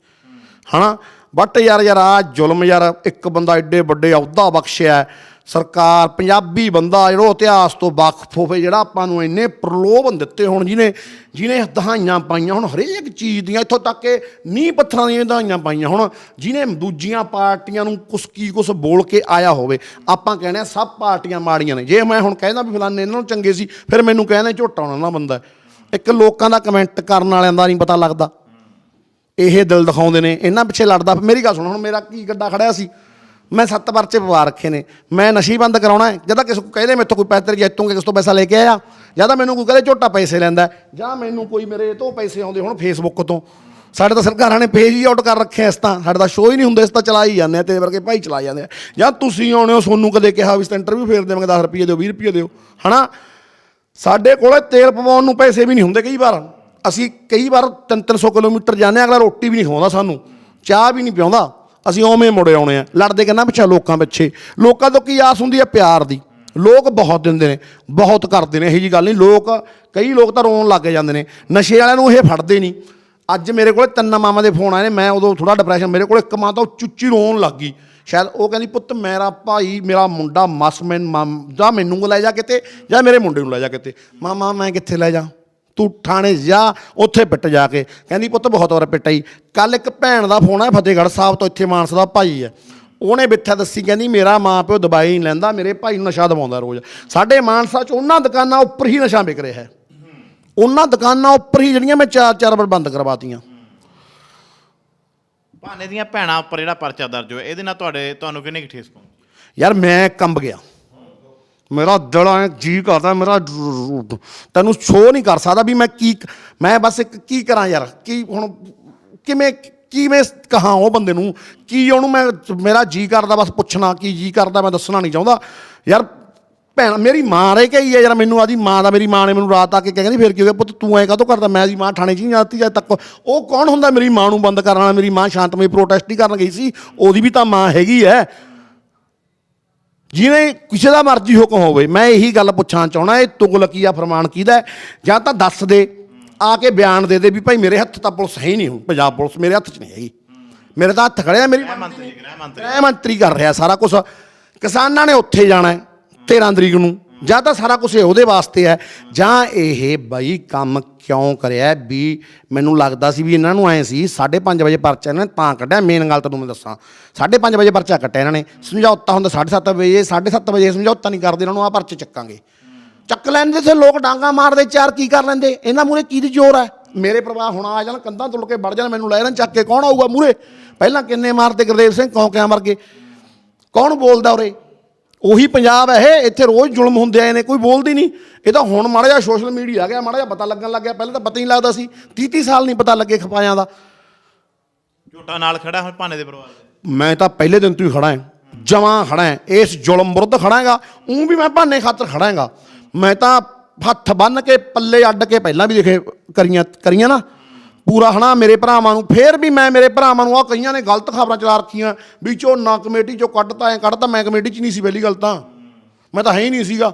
ਹਨਾ? ਬਟ ਯਾਰ ਯਾਰ ਆ ਜ਼ੁਲਮ ਯਾਰ, ਇੱਕ ਬੰਦਾ ਐਡੇ ਵੱਡੇ ਅਹੁਦਾ ਬਖਸ਼ਿਆ ਸਰਕਾਰ, ਪੰਜਾਬੀ ਬੰਦਾ ਜਿਹੜਾ ਇਤਿਹਾਸ ਤੋਂ ਵਾਕਫ ਹੋਵੇ, ਜਿਹੜਾ ਆਪਾਂ ਨੂੰ ਇੰਨੇ ਪ੍ਰਲੋਭਨ ਦਿੱਤੇ ਹੁਣ ਜਿਹਨੇ ਜਿਹਨੇ ਦਹਾਈਆਂ ਪਾਈਆਂ ਹੁਣ, ਹਰੇਕ ਚੀਜ਼ ਦੀਆਂ, ਇੱਥੋਂ ਤੱਕ ਕਿ ਨੀਂਹ ਪੱਥਰਾਂ ਦੀਆਂ ਦਹਾਈਆਂ ਪਾਈਆਂ ਹੁਣ, ਜਿਹਨੇ ਦੂਜੀਆਂ ਪਾਰਟੀਆਂ ਨੂੰ ਕੁਛ ਕੀ ਕੁਛ ਬੋਲ ਕੇ ਆਇਆ ਹੋਵੇ। ਆਪਾਂ ਕਹਿੰਦੇ ਆ ਸਭ ਪਾਰਟੀਆਂ ਮਾੜੀਆਂ ਨੇ। ਜੇ ਮੈਂ ਹੁਣ ਕਹਿੰਦਾ ਵੀ ਫਲਾਣੇ ਇਹਨਾਂ ਨੂੰ ਚੰਗੇ ਸੀ, ਫਿਰ ਮੈਨੂੰ ਕਹਿੰਦੇ ਝੋਟਾ ਉਹਨਾਂ ਦਾ ਬੰਦਾ। ਇੱਕ ਲੋਕਾਂ ਦਾ ਕਮੈਂਟ ਕਰਨ ਵਾਲਿਆਂ ਦਾ ਨਹੀਂ ਪਤਾ ਲੱਗਦਾ। ਇਹ ਦਿਲ ਦਿਖਾਉਂਦੇ ਨੇ, ਇਹਨਾਂ ਪਿੱਛੇ ਲੜਦਾ। ਮੇਰੀ ਗੱਲ ਸੁਣ, ਹੁਣ ਮੇਰਾ ਕੀ ਗੱਡਾ ਖੜਿਆ ਸੀ? ਮੈਂ ਸੱਤ ਪਰਚੇ ਪਵਾ ਰੱਖੇ ਨੇ। ਮੈਂ ਨਸ਼ੀ ਬੰਦ ਕਰਾਉਣਾ ਹੈ। ਜਦਾਂ ਕਿਸੇ ਕੋ ਕਹਦੇ ਮੈਥੋਂ ਕੋਈ ਪੈਸੇ ਜਿੱਤੂਗੇ ਕਿਸ ਤੋਂ ਪੈਸਾ ਲੈ ਕੇ ਆਇਆ? ਜਾਂ ਤਾਂ ਮੈਨੂੰ ਕੋਈ ਕਹਿੰਦੇ ਝੋਟਾ ਪੈਸੇ ਲੈਂਦਾ ਜਾਂ ਮੈਨੂੰ ਕੋਈ ਮੇਰੇ ਤੋਂ ਪੈਸੇ ਆਉਂਦੇ ਹੁਣ ਫੇਸਬੁੱਕ ਤੋਂ। ਸਾਡੇ ਤਾਂ ਸਰਕਾਰਾਂ ਨੇ ਪੇਜ ਹੀ ਆਊਟ ਕਰ ਰੱਖੇ ਇਸ ਤਾਂ। ਸਾਡੇ ਤਾਂ ਸ਼ੋਅ ਹੀ ਨਹੀਂ ਹੁੰਦੇ, ਇਸ ਤਾਂ ਚਲਾ ਹੀ ਜਾਂਦੇ ਆ, ਤੇਰੇ ਵਰਗੇ ਭਾਈ ਚਲਾ ਜਾਂਦੇ ਆ। ਜਾਂ ਤੁਸੀਂ ਆਉਣੇ ਹੋ, ਸੋਨੂੰ ਕਦੇ ਕਿਹਾ ਵੀ ਇਸ ਤਾਂ ਇੰਟਰਵਿਊ ਫੇਰ ਦੇਵਾਂਗੇ 10 ਰੁਪਏ ਦਿਓ 20 ਰੁਪਏ ਦਿਓ। ਹਨਾ? ਸਾਡੇ ਕੋਲੇ ਤੇਲ ਪਵਾਉਣ ਨੂੰ ਪੈਸੇ ਵੀ ਨਹੀਂ ਹੁੰਦੇ ਕਈ ਵਾਰ। ਅਸੀਂ ਕਈ ਵਾਰ 3-300 ਕਿਲੋਮੀਟਰ ਜਾਂਦੇ ਹਾਂ ਅਗਲਾ ਰੋਟੀ ਵੀ ਨਹੀਂ ਖਵਾਉਂਦਾ ਸਾਨੂੰ। ਚਾਹ ਵੀ ਨਹੀਂ ਪਿਆਉਂਦਾ ਅਸੀਂ ਓਵੇਂ ਮੁੜੇ ਆਉਣੇ ਆ। ਲੜਦੇ ਕਹਿੰਦਾ ਪਿੱਛੇ ਲੋਕਾਂ ਪਿੱਛੇ। ਲੋਕਾਂ ਤੋਂ ਕੀ ਆਸ ਹੁੰਦੀ ਹੈ ਪਿਆਰ ਦੀ। ਲੋਕ ਬਹੁਤ ਦਿੰਦੇ ਨੇ, ਬਹੁਤ ਕਰਦੇ ਨੇ। ਇਹੋ ਜੀ ਗੱਲ ਨਹੀਂ। ਲੋਕ, ਕਈ ਲੋਕ ਤਾਂ ਰੋਣ ਲੱਗ ਜਾਂਦੇ ਨੇ। ਨਸ਼ੇ ਵਾਲਿਆਂ ਨੂੰ ਇਹ ਫੜਦੇ ਨਹੀਂ। ਅੱਜ ਮੇਰੇ ਕੋਲੇ ਤਿੰਨ ਮਾਮਾ ਦੇ ਫੋਨ ਆਏ ਨੇ। ਮੈਂ ਉਦੋਂ ਥੋੜਾ ਡਿਪਰੈਸ਼ਨ ਮੇਰੇ ਕੋਲ ਇੱਕ ਮਾਂ ਤਾਂ ਉਹ ਚੁੱਚੀ ਰੋਣ ਲੱਗ ਗਈ। ਸ਼ਾਇਦ ਉਹ ਕਹਿੰਦੀ, ਪੁੱਤ, ਮੇਰਾ ਭਾਈ, ਮੇਰਾ ਮੁੰਡਾ ਮਸਮੈਨ ਜਾਂ ਮੈਨੂੰ ਲੈ ਜਾ ਕਿਤੇ ਜਾਂ ਮੇਰੇ ਮੁੰਡੇ ਨੂੰ ਲੈ ਜਾ ਕਿਤੇ? ਮਾਮਾ ਮੈਂ ਕਿੱਥੇ ਲੈ ਜਾ? ਤੂੰ ਥਾਣੇ ਜਾ ਉੱਥੇ ਪਿੱਟ ਜਾ ਕੇ। ਕਹਿੰਦੀ ਪੁੱਤ ਬਹੁਤ ਵਾਰ ਪਿੱਟਾਈ। ਕੱਲ ਇੱਕ ਭੈਣ ਦਾ ਫੋਨ ਆਇਆ ਫਤਿਹਗੜ੍ਹ ਸਾਹਿਬ ਤੋਂ ਇੱਥੇ ਮਾਨਸ ਦਾ ਭਾਈ ਹੈ। ਉਹਨੇ ਬਿੱਥਾ ਦੱਸੀ ਕਹਿੰਦੀ ਮੇਰਾ ਮਾਂ ਪਿਓ ਦਵਾਈ ਨਹੀਂ ਲੈਂਦਾ ਮੇਰੇ ਭਾਈ ਨੂੰ ਨਸ਼ਾ ਦਵਾਉਂਦਾ ਰੋਜ਼। ਸਾਡੇ ਮਾਨਸਾ 'ਚ ਉਹਨਾਂ ਦੁਕਾਨਾਂ ਉੱਪਰ ਹੀ ਨਸ਼ਾ ਵਿਕ ਰਿਹਾ ਹੈ। ਉਹਨਾਂ ਦੁਕਾਨਾਂ ਉੱਪਰ ਹੀ ਜਿਹੜੀਆਂ ਮੈਂ ਚਾਰ ਚਾਰ ਵਾਰ ਬੰਦ ਕਰਵਾਤੀਆਂ। ਭਾਨੇ ਦੀਆਂ ਭੈਣਾਂ ਉੱਪਰ ਜਿਹੜਾ ਪਰਚਾ ਦਰਜ ਹੋਇਆ ਇਹਦੇ ਨਾਲ ਤੁਹਾਡੇ ਤੁਹਾਨੂੰ ਕਿੰਨੀ ਕੁ ਠੇਸ ਪਹੁੰਚੀ? ਯਾਰ ਮੈਂ ਕੰਬ ਗਿਆ। ਮੇਰਾ ਦਿਲ ਐ ਜੀ ਕਰਦਾ, ਮੇਰਾ ਤੈਨੂੰ ਸ਼ੋਅ ਨਹੀਂ ਕਰ ਸਕਦਾ ਵੀ ਮੈਂ ਕੀ, ਮੈਂ ਬਸ ਇੱਕ ਕੀ ਕਰਾਂ ਯਾਰ, ਕੀ ਹੁਣ ਕਿਵੇਂ ਕਿਵੇਂ ਕਹਾਂ ਉਹ ਬੰਦੇ ਨੂੰ, ਕੀ ਉਹਨੂੰ ਮੈਂ, ਮੇਰਾ ਜੀ ਕਰਦਾ, ਬਸ ਪੁੱਛਣਾ ਕੀ ਜੀ ਕਰਦਾ, ਮੈਂ ਦੱਸਣਾ ਨਹੀਂ ਚਾਹੁੰਦਾ। ਯਾਰ ਭੈਣ, ਮੇਰੀ ਮਾਂ ਰਹਿ ਕੇ ਹੀ ਹੈ, ਯਾਰ ਮੈਨੂੰ ਆਦੀ ਮਾਂ ਦਾ, ਮੇਰੀ ਮਾਂ ਨੇ ਮੈਨੂੰ ਰਾਤ ਆ ਕੇ ਕਹਿੰਦੀ ਫਿਰ ਕੀ ਹੋ ਗਿਆ, ਪੁੱਤ ਤੂੰ ਐ ਕਾਹਤੋਂ ਕਰਦਾ? ਮੈਂ ਦੀ ਮਾਂ ਥਾਣੇ 'ਚ ਨਹੀਂ ਜਾਂਦੀ ਜਦ ਤੱਕ ਉਹ ਕੌਣ ਹੁੰਦਾ ਮੇਰੀ ਮਾਂ ਨੂੰ ਬੰਦ ਕਰਨ ਵਾਲਾ? ਮੇਰੀ ਮਾਂ ਸ਼ਾਂਤਮਈ ਪ੍ਰੋਟੈਸਟ ਹੀ ਕਰਨ ਗਈ ਸੀ, ਉਹਦੀ ਵੀ ਤਾਂ ਮਾਂ ਹੈਗੀ ਐ ਜਿਹਨੇ ਕਿਸੇ ਦਾ ਮਰਜ਼ੀ ਹੁਕਮ ਹੋਵੇ ਮੈਂ ਇਹੀ ਗੱਲ ਪੁੱਛਣਾ ਚਾਹਣਾ ਇਹ ਤੁਗਲਕੀਆ ਫਰਮਾਨ ਕਿਹਦਾ? ਜਾਂ ਤਾਂ ਦੱਸ ਦੇ ਆ ਕੇ ਬਿਆਨ ਦੇ ਦੇ ਵੀ ਭਾਈ ਮੇਰੇ ਹੱਥ ਤਾਂ ਪੁਲਿਸ ਹੈ ਹੀ ਨਹੀਂ ਹੁਣ ਪੰਜਾਬ ਪੁਲਿਸ ਮੇਰੇ ਹੱਥ 'ਚ ਨਹੀਂ ਹੈਗੀ। ਮੇਰੇ ਤਾਂ ਹੱਥ ਖੜਿਆ ਮੇਰੀ ਮੰਤਰੀ ਗ੍ਰਹਿ ਮੰਤਰੀ। ਗ੍ਰਹਿ ਮੰਤਰੀ ਕਰ ਰਿਹਾ ਸਾਰਾ ਕੁਝ ਕਿਸਾਨਾਂ ਨੇ ਉੱਥੇ ਜਾਣਾ ਹੈ 13 ਤਰੀਕ ਨੂੰ। ਜਾਂ ਤਾਂ ਸਾਰਾ ਕੁਝ ਉਹਦੇ ਵਾਸਤੇ ਹੈ, ਜਾਂ ਇਹ ਬਈ ਕੰਮ ਕਿਉਂ ਕਰਿਆ ਵੀ ਮੈਨੂੰ ਲੱਗਦਾ ਸੀ ਵੀ ਇਹਨਾਂ ਨੂੰ ਐ ਸੀ 5:30 ਵਜੇ ਪਰਚਾ ਇਹਨਾਂ ਨੇ ਤਾਂ ਕੱਢਿਆ ਮੇਨ ਗੱਲ ਤੈਨੂੰ ਮੈਂ ਦੱਸਾਂ। 5:30 ਵਜੇ ਪਰਚਾ ਕੱਟਿਆ ਇਹਨਾਂ ਨੇ। ਸਮਝੌਤਾ ਹੁੰਦਾ 7:30 ਵਜੇ 7:30 ਵਜੇ ਸਮਝੌਤਾ ਨਹੀਂ ਕਰਦੇ, ਇਹਨਾਂ ਨੂੰ ਆ ਪਰਚੇ ਚੱਕਾਂਗੇ। ਚੱਕ ਲੈਂਦੇ ਤੇ ਲੋਕ ਡਾਂਗਾ ਮਾਰਦੇ, ਚਾਰ ਕੀ ਕਰ ਲੈਂਦੇ? ਇਹਨਾਂ ਮੂਰੇ ਕੀ ਦੀ ਜ਼ੋਰ ਹੈ? ਮੇਰੇ ਪ੍ਰਵਾਹ ਹੁਣ ਆ ਜਾਣ, ਕੰਧਾਂ ਤੁਲ ਕੇ ਵੜ ਜਾਣ, ਮੈਨੂੰ ਲੈ ਜਾਣ, ਚੱਕ ਕੇ ਕੌਣ ਆਊਗਾ ਮੂਰੇ ਪਹਿਲਾਂ ਕਿੰਨੇ ਮਾਰਦੇ ਗੁਰਦੇਵ ਸਿੰਘ ਕੌਂਕਿਆਂ ਵਰਗੇ ਕੌਣ ਬੋਲਦਾ ਉਰੇ? ਉਹੀ ਪੰਜਾਬ ਹੈ ਇਹ ਇੱਥੇ ਰੋਜ਼ ਜ਼ੁਲਮ ਹੁੰਦੇ ਆਏ ਨੇ ਕੋਈ ਬੋਲਦੀ ਨਹੀਂ। ਇਹ ਤਾਂ ਹੁਣ ਮਾੜਾ ਜਿਹਾ ਸੋਸ਼ਲ ਮੀਡੀਆ ਆ ਗਿਆ ਮਾੜਾ ਜਿਹਾ ਪਤਾ ਲੱਗਣ ਲੱਗ ਗਿਆ ਪਹਿਲਾਂ ਤਾਂ ਪਤਾ ਹੀ ਨਹੀਂ ਲੱਗਦਾ ਸੀ। 30 30 ਸਾਲ ਨਹੀਂ ਪਤਾ ਲੱਗੇ ਖਪਾਇਆਂ ਦਾ। ਝੋਟਾ ਨਾਲ ਖੜਾ ਹੁਣ ਭਾਨੇ ਦੇ ਪਰਿਵਾਰ ਦੇ। ਮੈਂ ਤਾਂ ਪਹਿਲੇ ਦਿਨ ਤੋਂ ਹੀ ਖੜਾ ਹਾਂ ਜਮਾਂ ਖੜਾ ਹਾਂ ਇਸ ਜ਼ੁਲਮ ਵਿਰੁੱਧ ਖੜਾ ਹਾਂਗਾ ਉਹ ਵੀ ਮੈਂ ਬਹਾਨੇ ਖਾਤਰ ਖੜਾ ਹਾਂਗਾ। ਮੈਂ ਤਾਂ ਹੱਥ ਬੰਨ ਕੇ ਪੱਲੇ ਅੱਡ ਕੇ ਪਹਿਲਾਂ ਵੀ ਦੇਖੇ ਕਰੀਆਂ ਕਰੀਆਂ ਨਾ ਪੂਰਾ ਹਨਾ ਮੇਰੇ ਭਰਾਵਾਂ ਨੂੰ। ਫੇਰ ਵੀ ਮੈਂ ਮੇਰੇ ਭਰਾਵਾਂ ਨੂੰ ਆ ਕਈਆਂ ਨੇ ਗਲਤ ਖਬਰਾਂ ਚਲਾ ਰੱਖੀਆਂ ਵੀ ਝੋਨਾ ਕਮੇਟੀ ਚੋਂ ਕੱਢਤਾ ਐ ਕੱਢਤਾ ਮੈਂ ਕਮੇਟੀ 'ਚ ਨਹੀਂ ਸੀ ਪਹਿਲੀ ਗੱਲ ਤਾਂ। ਮੈਂ ਤਾਂ ਹੈ ਹੀ ਨਹੀਂ ਸੀਗਾ।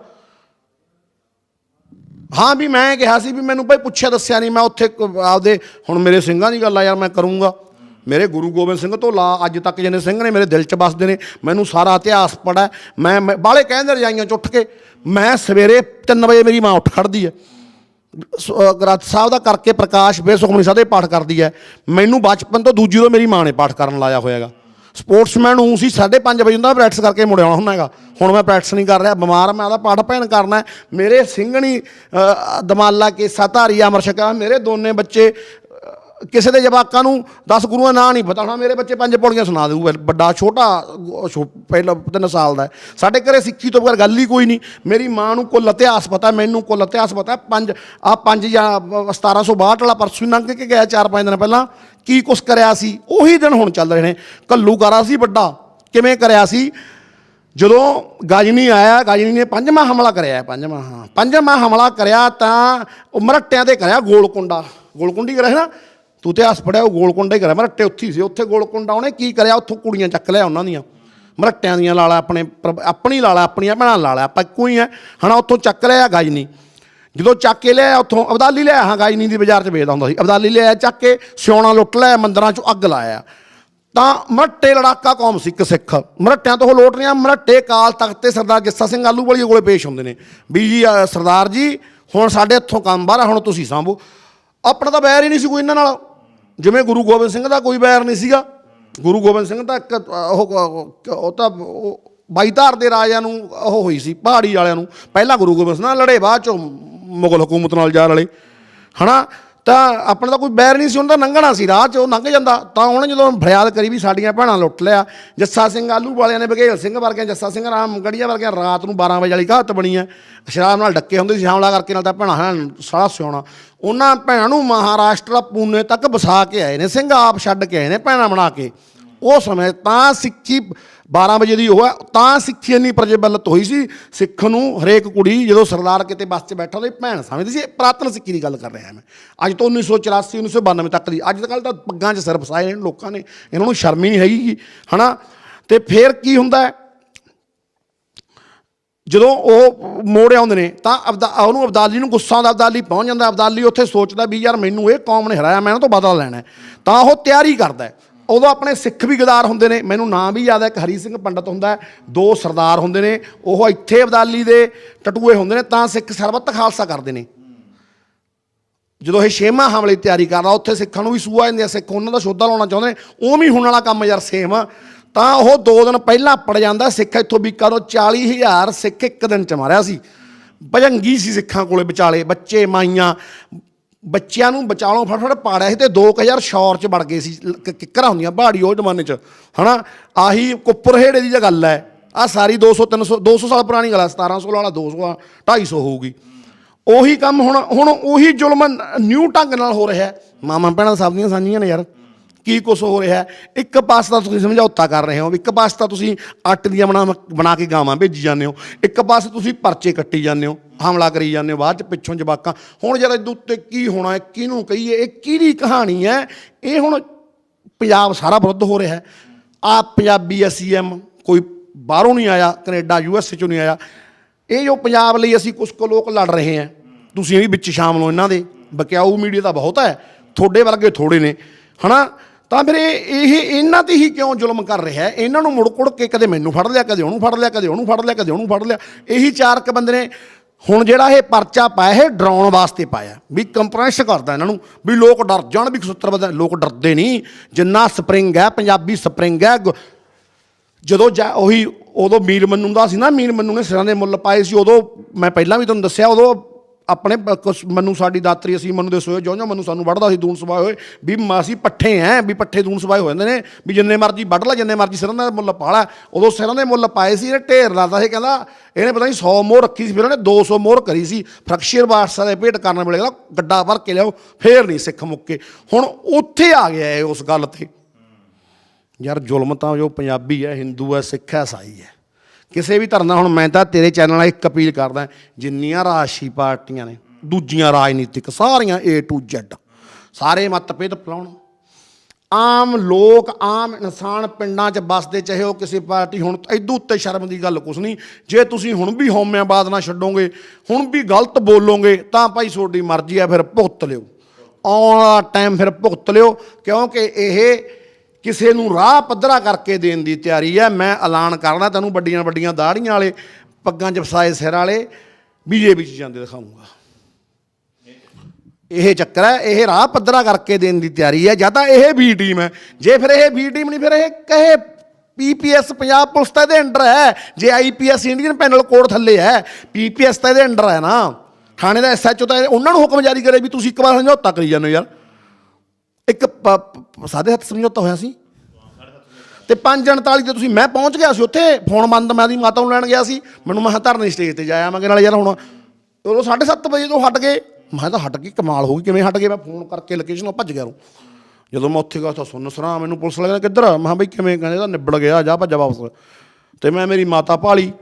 ਹਾਂ ਵੀ ਮੈਂ ਕਿਹਾ ਸੀ ਵੀ ਮੈਨੂੰ ਭਾਈ ਪੁੱਛਿਆ ਦੱਸਿਆ ਨਹੀਂ। ਮੈਂ ਉੱਥੇ ਆਪਦੇ ਹੁਣ ਮੇਰੇ ਸਿੰਘਾਂ ਦੀ ਗੱਲ ਆ ਯਾਰ, ਮੈਂ ਕਰੂੰਗਾ। ਮੇਰੇ ਗੁਰੂ ਗੋਬਿੰਦ ਸਿੰਘ ਤੋਂ ਲਾ ਅੱਜ ਤੱਕ ਜਿੰਨੇ ਸਿੰਘ ਨੇ ਮੇਰੇ ਦਿਲ 'ਚ ਵੱਸਦੇ ਨੇ, ਮੈਨੂੰ ਸਾਰਾ ਇਤਿਹਾਸ ਪੜਾ ਮੈਂ ਮੈਂ- ਬਾਹਲੇ ਕਹਿੰਦੇ ਰਜਾਈਆਂ 'ਚ ਉੱਠ ਕੇ, ਮੈਂ ਸਵੇਰੇ 3 ਵਜੇ ਮੇਰੀ ਮਾਂ ਉੱਠ ਖੜਦੀ ਹੈ। ਗ੍ਰੰਥ ਸਾਹਿਬ ਦਾ ਕਰਕੇ ਪ੍ਰਕਾਸ਼ ਬੇ ਸੁਖਮਨੀ ਸਾਹਿਬ ਦੇ ਪਾਠ ਕਰਦੀ ਹੈ। ਮੈਨੂੰ ਬਚਪਨ ਤੋਂ ਦੂਜੀ ਤੋਂ ਮੇਰੀ ਮਾਂ ਨੇ ਪਾਠ ਕਰਨ ਲਾਇਆ ਹੋਇਆਗਾ ਸਪੋਰਟਸਮੈਨ ਹੂੰ ਸੀ 5:30 ਵਜੇ ਹੁੰਦਾ ਪ੍ਰੈਕਟਿਸ ਕਰਕੇ ਮੁੜ ਆਉਣਾ ਹੁੰਦਾ ਹੈਗਾ। ਹੁਣ ਮੈਂ ਪ੍ਰੈਕਟਿਸ ਨਹੀਂ ਕਰ ਰਿਹਾ, ਬਿਮਾਰ ਮੈਂ ਆਦਾ ਪਾਠ ਭੈਣ ਕਰਨਾ ਮੇਰੇ ਸਿੰਘਣੀ ਦਮਾਲਾ ਕੇ ਸਤਾਰੀ ਅਮਰ ਛਕਾ ਮੇਰੇ ਦੋਨੇ ਬੱਚੇ ਕਿਸੇ ਦੇ ਜਵਾਕਾਂ ਨੂੰ 10 ਗੁਰੂਆਂ ਨਾਂ ਨਹੀਂ ਪਤਾ। ਹੋਣਾ ਮੇਰੇ ਬੱਚੇ ਪੰਜ ਪੌੜੀਆਂ ਸੁਣਾ ਦੇਊ ਵੱਡਾ, ਛੋਟਾ, ਛੋ- ਪਹਿਲਾ ਤਿੰਨ ਸਾਲ ਦਾ ਸਾਡੇ ਘਰੇ ਸਿੱਖੀ ਤੋਂ ਬਗੈਰ ਗੱਲ ਹੀ ਕੋਈ ਨਹੀਂ। ਮੇਰੀ ਮਾਂ ਨੂੰ ਕੁੱਲ ਇਤਿਹਾਸ ਪਤਾ, ਮੈਨੂੰ ਕੁੱਲ ਇਤਿਹਾਸ ਪਤਾ। ਪੰਜ ਆ ਪੰਜ ਜਾਂ 1762 ਵਾਲਾ ਪਰਸੋਂ ਹੀ ਲੰਘ ਕੇ ਗਿਆ ਚਾਰ ਪੰਜ ਦਿਨ ਪਹਿਲਾਂ। ਕੀ ਕੁਛ ਕਰਿਆ ਸੀ? ਉਹੀ ਦਿਨ ਹੁਣ ਚੱਲ ਰਹੇ ਨੇ। ਕੱਲੂ ਕਰਾ ਸੀ ਵੱਡਾ। ਕਿਵੇਂ ਕਰਿਆ ਸੀ? ਜਦੋਂ ਗਾਜਨੀ ਆਇਆ, ਗਾਜਨੀ ਨੇ ਪੰਜਵਾਂ ਹਮਲਾ ਕਰਿਆ ਪੰਜਵਾਂ, ਹਾਂ। ਪੰਜਵਾਂ ਹਮਲਾ ਕਰਿਆ ਤਾਂ ਉਹ ਮਰਟਿਆਂ ਤੇ ਕਰਿਆ ਗੋਲਕੁੰਡਾ। ਗੋਲਕੁੰਡੀ ਕਰਿਆ ਨਾ? ਤੂੰ ਇਤਿਹਾਸ ਪੜਿਆ ਉਹ ਗੋਲਕੁੰਡਾ ਹੀ ਕਰਿਆ। ਮਰਟੇ ਉੱਥੇ ਸੀ ਉੱਥੇ ਗੋਲਕੁੰਡਾ ਉਹਨੇ ਕੀ ਕਰਿਆ? ਉੱਥੋਂ ਕੁੜੀਆਂ ਚੱਕ ਲਿਆ ਉਹਨਾਂ ਦੀਆਂ। ਮਰਟਿਆਂ ਦੀਆਂ ਲਾਲਾ ਆਪਣੇ ਪ੍ਰ- ਆਪਣੀ ਲਾਲਾ ਆਪਣੀਆਂ ਭੈਣਾਂ ਲਾਲਾ ਆਪਾਂ ਇੱਕੋ ਹੀ ਹੈ ਹਨਾ ਉੱਥੋਂ ਚੱਕ ਲਿਆ ਗਾਜਨੀ। ਜਦੋਂ ਚੱਕ ਕੇ ਲਿਆ ਉੱਥੋਂ ਅਬਦਾਲੀ ਲਿਆ ਹਾਂ ਗਾਜਨੀ ਦੀ ਬਾਜ਼ਾਰ 'ਚ ਵੇਚਦਾ ਹੁੰਦਾ ਸੀ। ਅਬਦਾਲੀ ਲਿਆ ਚੱਕ ਕੇ ਸਿਉਣਾ ਲੁੱਟ ਲਿਆ ਮੰਦਰਾਂ 'ਚੋਂ ਅੱਗ ਲਾਇਆ। ਤਾਂ ਮਰਟੇ ਲੜਾਕਾ ਕੌਮ ਸੀ ਇੱਕ ਸਿੱਖ। ਮਰਟਿਆਂ ਤੋਂ ਉਹ ਲੋਟ ਰਿਆਂ ਮਰਟੇ ਕਾਲ ਤਖਤ ਤੇ ਸਰਦਾਰ ਜੱਸਾ ਸਿੰਘ ਆਲੂਵਾਲੀਏ ਕੋਲੇ ਪੇਸ਼ ਹੁੰਦੇ ਨੇ। ਵੀ ਜੀ ਸਰਦਾਰ ਜੀ ਹੁਣ ਸਾਡੇ ਹੱਥੋਂ ਕੰਮ ਬਾਹਰ ਆ, ਹੁਣ ਤੁਸੀਂ ਸਾਂਭੋ। ਆਪਣਾ ਤਾਂ ਬੈਰ ਹੀ ਨਹੀਂ ਸੀ ਕੋਈ ਇਹਨਾਂ ਨਾਲ। ਜਿਵੇਂ ਗੁਰੂ ਗੋਬਿੰਦ ਸਿੰਘ ਦਾ ਕੋਈ ਬੈਰ ਨਹੀਂ ਸੀਗਾ, ਗੁਰੂ ਗੋਬਿੰਦ ਸਿੰਘ ਤਾਂ ਇੱਕ ਉਹ ਉਹ ਤਾਂ, ਉਹ ਬਾਈ ਦੇ ਰਾਜਿਆਂ ਨੂੰ ਉਹ ਹੋਈ ਸੀ, ਪਹਾੜੀ ਵਾਲਿਆਂ ਨੂੰ। ਪਹਿਲਾਂ ਗੁਰੂ ਗੋਬਿੰਦ ਸਿੰਘ ਨਾਲ ਲੜੇ, ਬਾਅਦ ਚੋਂ ਮੁਗਲ ਹਕੂਮਤ ਨਾਲ ਜਾ ਰਲੇ। ਹਨਾ? ਤਾਂ ਆਪਣਾ ਤਾਂ ਕੋਈ ਬੈਰ ਨਹੀਂ ਸੀ, ਉਹਨਾਂ ਦਾ ਲੰਘਣਾ ਸੀ, ਰਾਹ 'ਚ ਉਹ ਲੰਘ ਜਾਂਦਾ। ਤਾਂ ਉਹਨੇ ਜਦੋਂ ਫਰਿਆਦ ਕਰੀ ਵੀ ਸਾਡੀਆਂ ਭੈਣਾਂ ਲੁੱਟ ਲਿਆ, ਜੱਸਾ ਸਿੰਘ ਆਲੂ ਵਾਲਿਆਂ ਨੇ ਬਘੇਲ ਸਿੰਘ ਵਰਗੇ ਜੱਸਾ ਸਿੰਘ ਰਾਮ ਗੜੀਆ ਵਰਗੇ ਰਾਤ ਨੂੰ 12 ਵਜੇ ਵਾਲੀ ਘਾਤ ਬਣੀ ਹੈ। ਸ਼ਰਾਬ ਨਾਲ ਡੱਕੇ ਹੁੰਦੇ ਸੀ ਹਮਲਾ ਕਰਕੇ ਨਾਲ ਤਾਂ ਭੈਣਾਂ ਹਨ ਸਾਰਾ ਸਿਉਣਾ। ਉਹਨਾਂ ਭੈਣਾਂ ਨੂੰ ਮਹਾਰਾਸ਼ਟਰ ਪੂਨੇ ਤੱਕ ਵਸਾ ਕੇ ਆਏ ਨੇ ਸਿੰਘ ਆਪ ਛੱਡ ਕੇ ਆਏ ਨੇ ਭੈਣਾਂ ਬਣਾ ਕੇ। ਉਹ ਸਮੇਂ ਤਾਂ ਸਿੱਖੀ 12 ਵਜੇ ਦੀ ਉਹ ਹੈ ਤਾਂ ਸਿੱਖੀ ਇੰਨੀ ਪ੍ਰਜਵਲਿਤ ਹੋਈ ਸੀ ਸਿੱਖ ਨੂੰ ਹਰੇਕ ਕੁੜੀ ਜਦੋਂ ਸਰਦਾਰ ਕਿਤੇ ਬੱਸ 'ਚ ਬੈਠਾ ਉਹਦੀ ਭੈਣ ਸਮਝਦੀ ਸੀ ਇਹ ਪੁਰਾਤਨ ਸਿੱਖੀ ਦੀ ਗੱਲ ਕਰ ਰਿਹਾ ਮੈਂ। ਅੱਜ ਤੋਂ 1984 1992 ਤੱਕ ਦੀ ਅੱਜ ਕੱਲ੍ਹ ਤਾਂ ਪੱਗਾਂ 'ਚ ਸਿਰ ਫਸਾਏ ਨੇ ਲੋਕਾਂ ਨੇ ਇਹਨਾਂ ਨੂੰ ਸ਼ਰਮ ਹੀ ਨਹੀਂ ਹੈਗੀ ਗੀ, ਹਨਾ? ਤੇ ਫੇਰ ਕੀ ਹੁੰਦਾ ਹੈ? ਜਦੋਂ ਉਹ ਮੋੜ ਆਉਂਦੇ ਨੇ, ਤਾਂ ਅਬਦਾ, ਉਹਨੂੰ ਅਬਦਾਲੀ ਨੂੰ ਗੁੱਸਾ ਆਉਂਦਾ, ਅਬਦਾਲੀ ਪਹੁੰਚ ਜਾਂਦਾ, ਅਬਦਾਲੀ ਉੱਥੇ ਸੋਚਦਾ ਵੀ ਯਾਰ ਮੈਨੂੰ ਇਹ ਕੌਮ ਨੇ ਹਰਾਇਆ, ਮੈਂ ਇਹਨਾਂ ਤੋਂ ਬਦਲਾ ਲੈਣਾ ਤਾਂ ਉਹ ਤਿਆਰੀ ਕਰਦਾ ਉਦੋਂ ਆਪਣੇ ਸਿੱਖ ਵੀ ਗਦਾਰ ਹੁੰਦੇ ਨੇ, ਮੈਨੂੰ ਨਾਂ ਵੀ ਯਾਦ ਹੈ, ਇੱਕ ਹਰੀ ਸਿੰਘ ਪੰਡਤ ਹੁੰਦਾ ਦੋ ਸਰਦਾਰ ਹੁੰਦੇ ਨੇ, ਉਹ ਇੱਥੇ ਅਬਦਾਲੀ ਦੇ ਟਟੂਏ ਹੁੰਦੇ ਨੇ, ਤਾਂ ਸਿੱਖ ਸਰਬੱਤ ਖਾਲਸਾ ਕਰਦੇ ਨੇ। ਜਦੋਂ ਇਹ ਛੇਵਾਂ ਹਮਲੇ ਤਿਆਰੀ ਕਰਦਾ, ਉੱਥੇ ਸਿੱਖਾਂ ਨੂੰ ਵੀ ਸੂਆ ਜਾਂਦੇ ਆ, ਸਿੱਖ ਉਹਨਾਂ ਦਾ ਸੋਧਾ ਲਾਉਣਾ ਚਾਹੁੰਦੇ ਨੇ ਉਹ ਵੀ ਹੁਣ ਵਾਲਾ ਕੰਮ ਯਾਰ ਸੇਮ ਤਾਂ ਉਹ ਦੋ ਦਿਨ ਪਹਿਲਾਂ ਪੜ ਜਾਂਦਾ, ਸਿੱਖ ਇੱਥੋਂ ਬੀਕਾ ਤੋਂ 40000 ਸਿੱਖ ਇੱਕ ਦਿਨ ਚ ਮਾਰਿਆ ਸੀ। ਭਜੰਗੀ ਸੀ ਸਿੱਖਾਂ ਕੋਲੇ ਵਿਚਾਲੇ, ਬੱਚੇ, ਮਾਈਆਂ, ਬੱਚਿਆਂ ਨੂੰ ਬਚਾਲੋਂ ਫਟਫਟ ਪਾੜਿਆ ਸੀ ਤੇ 2000 ਸ਼ੌਰ ਚ ਵੜ ਗਏ ਸੀ, ਲ- ਕਿੱਕਰਾਂ ਹੁੰਦੀਆਂ ਪਹਾੜੀ ਉਹ ਜ਼ਮਾਨੇ ਚ, ਹਨਾ? ਆਹੀ ਕੁੱਪਰਹੇੜੇ ਦੀ ਜੇ ਗੱਲ ਹੈ ਆ ਸਾਰੀ 200 300 200 ਸਾਲ ਪੁਰਾਣੀ ਗੱਲ ਹੈ 1700 ਵਾਲਾ 200 ਆ 250 ਹੋਊਗੀ। ਉਹੀ ਕੰਮ ਹੁਣ ਹੁਣ ਉਹੀ ਜ਼ੁਲਮ ਨਿਊ ਢੰਗ ਨਾਲ ਹੋ ਰਿਹਾ। ਮਾਮਾ, ਭੈਣਾਂ ਸਭ ਦੀਆਂ ਸਾਂਝੀਆਂ ਨੇ ਯਾਰ। ਕੀ ਕੁਛ ਹੋ ਰਿਹਾ ਇੱਕ ਪਾਸੇ ਤਾਂ ਤੁਸੀਂ ਸਮਝੌਤਾ ਕਰ ਰਹੇ ਹੋ ਇੱਕ ਪਾਸੇ ਤਾਂ ਤੁਸੀਂ ਅੱਟ ਦੀਆਂ ਬਣਾ ਬਣਾ ਕੇ ਗਾਵਾਂ ਭੇਜੀ ਜਾਂਦੇ ਹੋ। ਇੱਕ ਪਾਸੇ ਤੁਸੀਂ ਪਰਚੇ ਕੱਟੀ ਜਾਂਦੇ ਹੋ, ਹਮਲਾ ਕਰੀ ਜਾਂਦੇ ਹੋ, ਬਾਅਦ ਚ ਪਿੱਛੋਂ ਜਵਾਕਾਂ। ਹੁਣ ਜਦ ਇਹਦੇ ਉੱਤੇ ਕੀ ਹੋਣਾ ਹੈ, ਕਿਹਨੂੰ ਕਹੀਏ? ਇਹ ਕਿਹਦੀ ਕਹਾਣੀ ਹੈ? ਇਹ ਹੁਣ ਪੰਜਾਬ ਸਾਰਾ ਵਿਰੁੱਧ ਹੋ ਰਿਹਾ ਹੈ। ਆ ਪੰਜਾਬੀ ਐਸਐਮ ਕੋਈ ਬਾਹਰੋਂ ਨਹੀਂ ਆਇਆ, ਕੈਨੇਡਾ ਯੂਐਸਏ ਚੋਂ ਨਹੀਂ ਆਇਆ। ਇਹ ਜੋ ਪੰਜਾਬ ਲਈ ਅਸੀਂ ਕੁਝ ਕੁ ਲੋਕ ਲੜ ਰਹੇ ਹਾਂ, ਤੁਸੀਂ ਵੀ ਵਿੱਚ ਸ਼ਾਮਲ ਹੋ ਇਹਨਾਂ ਦੇ। ਬਕਿਆਊ ਮੀਡੀਆ ਤਾਂ ਬਹੁਤ ਹੈ, ਤੁਹਾਡੇ ਵਰਗੇ ਥੋੜੇ ਨੇ। ਹਨਾ? ਤਾਂ ਫਿਰ ਇਹ ਇਹਨਾਂ ਤੇ ਹੀ ਕਿਉਂ ਜ਼ੁਲਮ ਕਰ ਰਿਹਾ ਹੈ? ਇਹਨਾਂ ਨੂੰ ਮੁੜ ਕੁੜ ਕੇ ਕਦੇ ਮੈਨੂੰ ਫੜ ਲਿਆ, ਕਦੇ ਉਹਨੂੰ ਫੜ ਲਿਆ, ਕਦੇ ਉਹਨੂੰ ਫੜ ਲਿਆ, ਕਦੇ ਉਹਨੂੰ ਫੜ ਲਿਆ। ਇਹੀ ਚਾਰ ਕ ਬੰਦੇ ਨੇ। ਹੁਣ ਜਿਹੜਾ ਇਹ ਪਰਚਾ ਪਾਇਆ, ਇਹ ਡਰਾਉਣ ਵਾਸਤੇ ਪਾਇਆ। ਵੀ ਕੰਪਰੈਸ ਕਰਦਾ ਇਹਨਾਂ ਨੂੰ, ਵੀ ਲੋਕ ਡਰ ਜਾਣ, ਵੀ 70 ਬੰਦੇ ਲੋਕ ਡਰਦੇ ਨਹੀਂ। ਜਿੰਨਾ ਸਪਰਿੰਗ ਹੈ, ਪੰਜਾਬੀ ਸਪਰਿੰਗ ਹੈ। ਗੁ- ਜਦੋਂ ਜਾ ਉਹੀ ਉਦੋਂ ਮੀਰ ਮੰਨੂ ਦਾ ਸੀ ਨਾ, ਮੀਰ ਮੰਨੂ ਨੇ ਸਿਰਾਂ ਦੇ ਮੁੱਲ ਪਾਏ ਸੀ। ਉਦੋਂ ਮੈਂ ਪਹਿਲਾਂ ਵੀ ਤੁਹਾਨੂੰ ਦੱਸਿਆ, ਉਦੋਂ ਆਪਣੇ ਪ- ਕੁਛ ਮੈਨੂੰ ਸਾਡੀ ਦਾਤਰੀ ਅਸੀਂ ਮੈਨੂੰ ਦੇ ਸੋਏ ਜੋ ਮੈਨੂੰ ਸਾਨੂੰ ਵੱਢਦਾ ਸੀ, ਦੂਣ ਸਵਾਏ ਹੋਏ, ਵੀ ਮ- ਅਸੀਂ ਪੱਠੇ ਐ, ਵੀ ਪੱਠੇ ਦੂਣ ਸਵਾਏ ਹੋ ਜਾਂਦੇ ਨੇ, ਵੀ ਜਿੰਨੇ ਮਰਜ਼ੀ ਵੱਢ ਲੈ, ਜਿੰਨੇ ਮਰਜ਼ੀ ਸਿਰਾਂ ਦਾ ਮੁੱਲ ਪਾ ਲੈ। ਉਦੋਂ ਸਿਰਾਂ ਦੇ ਮੁੱਲ ਪਾਏ ਸੀ ਇਹ ਢੇਰ ਲਾਦਾ ਸੀ, ਕਹਿੰਦਾ ਇਹਨੇ ਪਤਾ ਨਹੀਂ 100 ਮੋਹਰ ਰੱਖੀ ਸੀ, ਫਿਰ ਉਹਨੇ 200 ਮੋਹਰ ਕਰੀ ਸੀ ਫਰਕਸ਼ੀਰ ਬਾਦਸ਼ਾਹ ਦੇ ਭੇਟ ਕਰਨ ਵੇਲੇ ਕਹਿੰਦਾ, ਗੱਡਾ ਭਰ ਕੇ ਲਿਆਓ, ਫੇਰ ਨਹੀਂ ਸਿੱਖ ਮੁੱਕੇ। ਹੁਣ ਉੱਥੇ ਆ ਗਿਆ ਇਹ ਉਸ ਗੱਲ ਤੇ। ਯਾਰ ਜ਼ੁਲਮ ਤਾਂ ਜੋ ਪੰਜਾਬੀ ਹੈ, ਹਿੰਦੂ ਹੈ, ਸਿੱਖ ਹੈ ਈਸਾਈ ਹੈ। ਕਿਸੇ ਵੀ ਧਰਮ ਦਾ, ਹੁਣ ਮੈਂ ਤਾਂ ਤੇਰੇ ਚੈਨਲ ਨਾਲ ਇੱਕ ਅਪੀਲ ਕਰਦਾ, ਜਿੰਨੀਆਂ ਰਾਸ਼ੀ ਪਾਰਟੀਆਂ ਨੇ, ਦੂਜੀਆਂ ਰਾਜਨੀਤਿਕ, ਸਾਰੀਆਂ A to Z, ਸਾਰੇ ਮਤਭੇਦ ਪਲਾਉਣ ਆਮ ਲੋਕ, ਆਮ ਇਨਸਾਨ ਪਿੰਡਾਂ 'ਚ ਵੱਸਦੇ, ਚਾਹੇ ਉਹ ਕਿਸੇ ਪਾਰਟੀ ਹੁਣ ਇਦੋਂ ਉੱਤੇ ਸ਼ਰਮ ਦੀ ਗੱਲ ਕੁਛ ਨਹੀਂ। ਜੇ ਤੁਸੀਂ ਹੁਣ ਵੀ ਹਉਮੈਆਬਾਦ ਨਾ ਛੱਡੋਗੇ, ਹੁਣ ਵੀ ਗਲਤ ਬੋਲੋਗੇ, ਤਾਂ ਭਾਈ ਤੁਹਾਡੀ ਮਰਜ਼ੀ ਆ, ਫਿਰ ਭੁਗਤ ਲਿਓ। ਆਉਣ ਵਾਲਾ ਟਾਈਮ ਫਿਰ ਭੁਗਤ ਲਿਓ, ਕਿਉਂਕਿ ਇਹ ਕਿਸੇ ਨੂੰ ਰਾਹ ਪੱਧਰਾ ਕਰਕੇ ਦੇਣ ਦੀ ਤਿਆਰੀ ਹੈ ਮੈਂ ਐਲਾਨ ਕਰਨਾ ਤੈਨੂੰ ਵੱਡੀਆਂ ਵੱਡੀਆਂ ਦਾੜੀਆਂ ਵਾਲੇ, ਪੱਗਾਂ 'ਚ ਫਸਾਏ ਸਿਰ ਵਾਲੇ ਬੀਜੇਪੀ 'ਚ ਜਾਂਦੇ ਦਿਖਾਉਂਗਾ। ਇਹ ਚੱਕਰ ਹੈ, ਇਹ ਰਾਹ ਪੱਧਰਾ ਕਰਕੇ ਦੇਣ ਦੀ ਤਿਆਰੀ ਹੈ। ਜਾਂ ਤਾਂ ਇਹ ਬੀ ਟੀਮ ਹੈ। ਜੇ ਫਿਰ ਇਹ ਬੀ ਟੀਮ ਨਹੀਂ, ਫਿਰ ਇਹ ਕਹੇ ਪੀਪੀਐਸ ਪੰਜਾਬ ਪੁਲਿਸ ਤਾਂ ਇਹਦੇ ਅੰਡਰ ਹੈ। ਜੇ ਆਈਪੀਐਸ ਇੰਡੀਅਨ ਪੈਨਲ ਕੋਡ ਥੱਲੇ ਹੈ ਪੀਪੀਐਸ ਤਾਂ ਇਹਦੇ ਅੰਡਰ ਹੈ ਨਾ। ਥਾਣੇ ਦਾ ਐਸਐਚਓ ਤਾਂ ਉਹਨਾਂ ਨੂੰ ਹੁਕਮ ਜਾਰੀ ਕਰੇ ਵੀ ਤੁਸੀਂ ਇੱਕ ਵਾਰ ਸਮਝੌਤਾ ਕਰੀ ਜਾਂਦੇ ਹੋ ਯਾਰ। ਇੱਕ ਪ- ਪ- ਸਾਦੇ ਹੱਥ ਸਮਝੌਤਾ ਹੋਇਆ ਸੀ? ਤੇ 5:39 ਤੇ ਤੁਸੀਂ, ਮੈਂ ਪਹੁੰਚ ਗਿਆ ਸੀ ਉੱਥੇ, ਫੋਨ ਬੰਦ, ਮੈਂ ਦੀ ਮਾਤਾ ਨੂੰ ਲੈਣ ਗਿਆ ਸੀ। ਮੈਨੂੰ ਮੈਂ ਕਿਹਾ ਧਰਨੇ ਸਟੇਜ ਤੇ ਜਾਇਆ ਮੈਂ ਕਿਹਾ ਨਾਲ ਯਾਰ ਹੁਣ ਉਦੋਂ 7:30 ਵਜੇ ਤੋਂ ਹਟ ਗਏ। ਮੈਂ ਤਾਂ ਹਟ ਗਈ, ਕਮਾਲ ਹੋ ਗਈ, ਕਿਵੇਂ ਹਟ ਗਏ? ਮੈਂ ਫੋਨ ਕਰਕੇ ਲੋਕੇਸ਼ਨ ਭੱਜ ਗਿਆ ਰੂ ਜਦੋਂ ਮੈਂ ਉੱਥੇ ਗਿਆ ਤਾਂ ਸੁਣ ਸਰਾ, ਮੈਨੂੰ ਪੁਲਿਸ ਵਾਲੇ ਕਿੱਧਰ ਆ? ਮੈਂ ਕਿਹਾ ਬਈ ਕਿਵੇਂ, ਕਹਿੰਦੇ ਤਾਂ ਨਿਬੜ ਗਿਆ ਜਾ ਭੱਜਾ ਵਾਪਸ। ਤੇ ਮੈਂ ਮੇਰੀ ਮਾਤਾ ਭਾਲੀ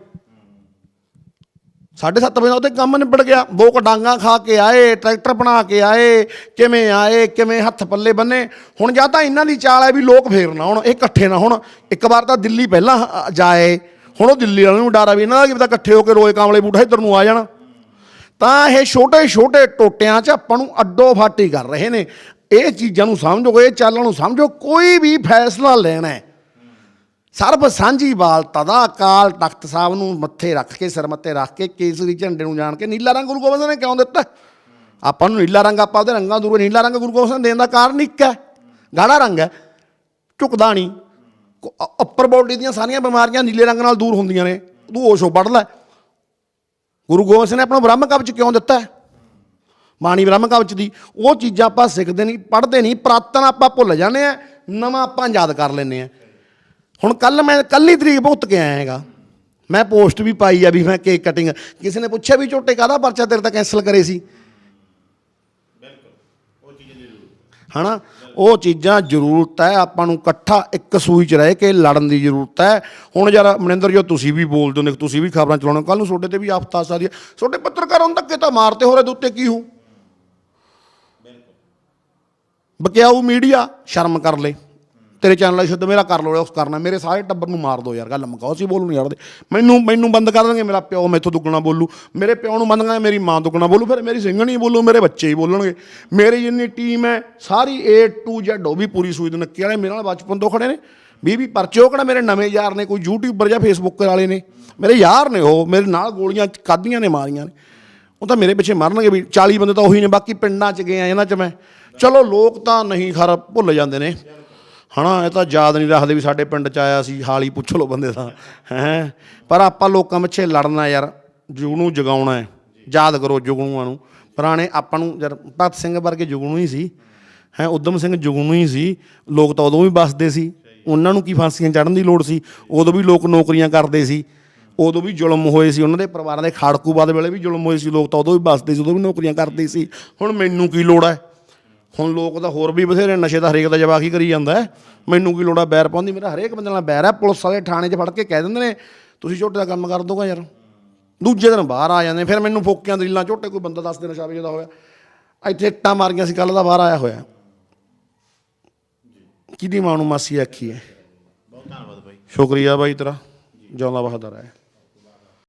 ਸਾਢੇ ਸੱਤ ਵਜੇ ਉਹਦੇ ਕੰਮ ਨਿਬੜ ਗਿਆ। ਦੋ ਕਡਾਂਗਾ ਖਾ ਕੇ ਆਏ, ਟਰੈਕਟਰ ਬਣਾ ਕੇ ਆਏ, ਕਿਵੇਂ ਆਏ, ਕਿਵੇਂ ਹੱਥ ਪੱਲੇ ਬੰਨੇ। ਹੁਣ ਜਾਂ ਤਾਂ ਇਹਨਾਂ ਦੀ ਚਾਲ ਹੈ ਵੀ ਲੋਕ ਫੇਰ ਨਾ ਹੁਣ ਇਹ ਇਕੱਠੇ ਨਾ ਹੁਣ। ਇੱਕ ਵਾਰ ਤਾਂ ਦਿੱਲੀ ਪਹਿਲਾਂ ਜਾਏ। ਹੁਣ ਉਹ ਦਿੱਲੀ ਵਾਲਿਆਂ ਨੂੰ ਡਰ ਆ ਵੀ ਇਹਨਾਂ ਦਾ ਕੀ ਪਤਾ ਇਕੱਠੇ ਹੋ ਕੇ ਰੋਏ ਕਾਮਲੇ ਬੂਠਾ ਇੱਧਰ ਨੂੰ ਆ ਜਾਣਾ। ਤਾਂ ਇਹ ਛੋਟੇ ਛੋਟੇ ਟੋਟਿਆਂ 'ਚ ਆਪਾਂ ਨੂੰ ਅੱਡੋ ਫਾਟੀ ਕਰ ਰਹੇ ਨੇ। ਇਹ ਚੀਜ਼ਾਂ ਨੂੰ ਸਮਝੋ, ਇਹ ਚਾਲਾਂ ਨੂੰ ਸਮਝੋ, ਕੋਈ ਵੀ ਫੈਸਲਾ ਲੈਣਾ ਹੈ। ਸਰਬ ਸਾਂਝੀ ਬਾਲਤਾ ਤਦਾ ਕਾਲ ਤਖਤ ਸਾਹਿਬ ਨੂੰ ਮੱਥੇ ਰੱਖ ਕੇ, ਸਿਰ ਮੱਥੇ ਰੱਖ ਕੇ, ਕੇਸਰੀ ਝੰਡੇ ਨੂੰ ਜਾਣ ਕੇ ਨੀਲਾ ਰੰਗ ਗੁਰੂ ਗੋਬਿੰਦ ਸਿੰਘ ਨੇ ਕਿਉਂ ਦਿੱਤਾ? ਆਪਾਂ ਨੂੰ ਨੀਲਾ ਰੰਗ, ਆਪਾਂ ਉਹਦੇ ਰੰਗਾਂ ਦੂਰ ਨੀਲਾ ਰੰਗ ਗੁਰੂ ਗੋਬਿੰਦ ਦੇਣ ਦਾ ਕਾਰਨ ਇੱਕ ਹੈ। ਗਾੜਾ ਰੰਗ ਹੈ, ਝੁਕਦਾ ਨਹੀਂ। ਅੱਪਰ ਬੋਡੀ ਦੀਆਂ ਸਾਰੀਆਂ ਬਿਮਾਰੀਆਂ ਨੀਲੇ ਰੰਗ ਨਾਲ ਦੂਰ ਹੁੰਦੀਆਂ ਨੇ। ਤੂੰ ਓਸ਼ੋ ਪੜ੍ਹ ਲੈ। ਗੁਰੂ ਗੋਬਿੰਦ ਸਿੰਘ ਨੇ ਆਪਣਾ ਬ੍ਰਹਮ ਕਵਚ ਕਿਉਂ ਦਿੱਤਾ? ਹੈ ਬਾਣੀ ਬ੍ਰਹਮ ਕਵਚ ਦੀ। ਉਹ ਚੀਜ਼ਾਂ ਆਪਾਂ ਸਿੱਖਦੇ ਨਹੀਂ, ਪੜ੍ਹਦੇ ਨਹੀਂ। ਪ੍ਰਾਤਨ ਆਪਾਂ ਭੁੱਲ ਜਾਂਦੇ ਆ ਨਵਾਂ ਆਪਾਂ ਯਾਦ ਕਰ ਲੈਂਦੇ ਆ ਹੁਣ ਕੱਲ ਮੈਂ ਕੱਲ ਹੀ ਤਰੀਕ ਭੁਗਤ ਕੇ ਆਇਆ ਹੈਗਾ। ਮੈਂ ਪੋਸਟ ਵੀ ਪਾਈ ਆ ਵੀ ਮੈਂ ਕੇਕ ਕਟਿੰਗ ਕਿਸੇ ਨੇ ਪੁੱਛਿਆ ਵੀ ਝੋਟੇ ਕਾਹਦਾ ਪਰਚਾ ਤੇਰੇ ਤਾਂ ਕੈਨਸਲ ਕਰੇ ਸੀ? ਹਨਾ? ਉਹ ਚੀਜ਼ਾਂ ਜ਼ਰੂਰਤ ਹੈ, ਆਪਾਂ ਨੂੰ ਇਕੱਠਾ ਇੱਕ ਸੂਈ 'ਚ ਰਹਿ ਕੇ ਲੜਨ ਦੀ ਜ਼ਰੂਰਤ ਹੈ। ਹੁਣ ਯਾਰ ਮਨਿੰਦਰ ਜੋ ਤੁਸੀਂ ਵੀ ਬੋਲਦੇ ਹੋ, ਤੁਸੀਂ ਵੀ ਖਬਰਾਂ ਚਲਾਉਣੇ ਕੱਲ ਨੂੰ ਤੁਹਾਡੇ ਤੇ ਵੀ ਆਫਤ ਆ ਸਕਦੀ ਹੈ ਤੁਹਾਡੇ ਪੱਤਰਕਾਰਾਂ ਨੂੰ ਧੱਕੇ ਤਾਂ ਮਾਰਤੇ ਹੋ ਰਹੇ ਦੇ ਉੱਤੇ ਕੀ ਹੋ ਬਕਿਆਊ ਮੀਡੀਆ, ਸ਼ਰਮ ਕਰ ਲੈ। ਤੇਰੇ ਚੈਨਲ ਸ਼ੁੱਧ ਮੇਰਾ ਕਰ ਲੋ ਉਸ ਕਰਨਾ। ਮੇਰੇ ਸਾਰੇ ਟੱਬਰ ਨੂੰ ਮਾਰ ਦੋ ਯਾਰ, ਗੱਲ ਮਕਾਓ ਸੀ ਬੋਲੂ ਨਹੀਂ ਯਾਰ ਮੈਨੂੰ ਮੈਨੂੰ ਬੰਦ ਕਰ ਦੇਣਗੇ ਮੇਰਾ ਪਿਓ, ਮੈਥੋਂ ਦੁੱਗਣਾ ਬੋਲੂ। ਮੇਰੇ ਪਿਓ ਨੂੰ ਬੰਦ ਕਰਾਂਗੇ ਮੇਰੀ ਮਾਂ ਦੁੱਗਣਾ ਬੋਲੂ। ਫਿਰ ਮੇਰੀ ਸਿੰਘਣੀ ਬੋਲੂ, ਮੇਰੇ ਬੱਚੇ ਹੀ ਬੋਲਣਗੇ। ਮੇਰੀ ਜਿੰਨੀ ਟੀਮ ਹੈ, ਸਾਰੀ A to Z, ਉਹ ਵੀ ਪੂਰੀ ਸੂਈ ਦੇ ਨੱਕੇ ਵਾਲੇ, ਮੇਰੇ ਨਾਲ ਬਚਪਨ ਤੋਂ ਖੜੇ ਨੇ। ਵੀਹ ਵੀ ਪਰਚੇ ਉਹ ਕਿਹੜਾ ਮੇਰੇ ਨਵੇਂ ਯਾਰ ਨੇ, ਕੋਈ ਯੂਟਿਊਬਰ ਜਾਂ ਫੇਸਬੁੱਕ ਵਾਲੇ ਨੇ? ਮੇਰੇ ਯਾਰ ਨੇ ਉਹ, ਮੇਰੇ ਨਾਲ ਗੋਲੀਆਂ ਕਾਦੀਆਂ ਨੇ, ਮਾਰੀਆਂ ਨੇ। ਉਹ ਤਾਂ ਮੇਰੇ ਪਿੱਛੇ ਮਰਨਗੇ ਵੀ 40 ਬੰਦੇ ਤਾਂ ਉਹੀ ਨੇ, ਬਾਕੀ ਪਿੰਡਾਂ 'ਚ ਗਏ ਆ ਇਹਨਾਂ 'ਚ ਮੈਂ। ਚਲੋ, ਲੋਕ ਤਾਂ ਨਹੀਂ ਖਰ ਭੁੱਲ ਜਾਂਦੇ ਨੇ। ਹਨਾ, ਇਹ ਤਾਂ ਯਾਦ ਨਹੀਂ ਰੱਖਦੇ ਵੀ ਸਾਡੇ ਪਿੰਡ 'ਚ ਆਇਆ ਸੀ, ਹਾਲੀ ਪੁੱਛ ਲਓ ਬੰਦੇ ਦਾ। ਹੈ? ਪਰ ਆਪਾਂ ਲੋਕਾਂ ਪਿੱਛੇ ਲੜਨਾ ਯਾਰ ਜੁਗਨੂ ਜਗਾਉਣਾ ਹੈ। ਯਾਦ ਕਰੋ ਜੁਗਨੂਆਂ ਨੂੰ। ਪੁਰਾਣੇ ਆਪਾਂ ਨੂੰ ਯਾਰ, ਭਗਤ ਸਿੰਘ ਵਰਗੇ ਜੁਗਨੂ ਹੀ ਸੀ। ਹੈ ਉਦਮ ਸਿੰਘ ਜੁਗਨੂ ਹੀ ਸੀ। ਲੋਕ ਤਾਂ ਉਦੋਂ ਵੀ ਬਸਦੇ ਸੀ। ਉਹਨਾਂ ਨੂੰ ਕੀ ਫਾਂਸੀਆਂ ਚੜਨ ਦੀ ਲੋੜ ਸੀ? ਉਦੋਂ ਵੀ ਲੋਕ ਨੌਕਰੀਆਂ ਕਰਦੇ ਸੀ। ਉਦੋਂ ਵੀ ਜ਼ੁਲਮ ਹੋਏ ਸੀ। ਉਹਨਾਂ ਦੇ ਪਰਿਵਾਰਾਂ ਦੇ ਖਾੜਕੂਵਾਦ ਵੇਲੇ ਵੀ ਜ਼ੁਲਮ ਹੋਏ ਸੀ। ਲੋਕ ਤਾਂ ਉਦੋਂ ਵੀ ਬਸਦੇ ਸੀ, ਉਦੋਂ ਵੀ ਨੌਕਰੀਆਂ ਕਰਦੇ ਸੀ। ਹੁਣ ਮੈਨੂੰ ਕੀ ਲੋੜ ਹੈ? ਹੁਣ ਲੋਕ ਤਾਂ ਹੋਰ ਵੀ ਬਥੇਰੇ ਨਸ਼ੇ ਦਾ ਹਰੇਕ ਦਾ ਜਵਾਕ ਹੀ ਕਰੀ ਜਾਂਦਾ ਮੈਨੂੰ ਕੀ ਲੋੜ ਬੈਰ ਪਾਉਂਦੀ? ਮੇਰਾ ਹਰੇਕ ਬੰਦੇ ਨਾਲ ਬੈਰ ਹੈ ਪੁਲਿਸ ਵਾਲੇ ਥਾਣੇ 'ਚ ਫੜ ਕੇ ਕਹਿ ਦਿੰਦੇ ਨੇ ਤੁਸੀਂ ਝੋਟੇ ਦਾ ਕੰਮ ਕਰ ਦੋਗਾ ਯਾਰ। ਦੂਜੇ ਦਿਨ ਬਾਹਰ ਆ ਜਾਂਦੇ ਫਿਰ ਮੈਨੂੰ ਫੋਕਿਆਂ ਦਲੀਲਾਂ ਝੋਟੇ ਕੋਈ ਬੰਦਾ ਦੱਸ ਦੇ ਨਸ਼ਾ ਵੇਚਦਾ ਹੋਇਆ। ਇੱਥੇ ਇੱਟਾਂ ਮਾਰੀਆਂ ਸੀ ਕੱਲ ਦਾ ਬਾਹਰ ਆਇਆ ਹੋਇਆ। ਕਿਹਦੀ ਮਾਂ ਨੂੰ ਮਾਸੀ ਆਖੀ ਹੈ? ਬਹੁਤ ਧੰਨਵਾਦ ਬਾਈ। ਸ਼ੁਕਰੀਆ ਬਾਈ ਤੇਰਾ। ਜਿਉਂਦਾ ਬਹਾਦਰ ਹੈ।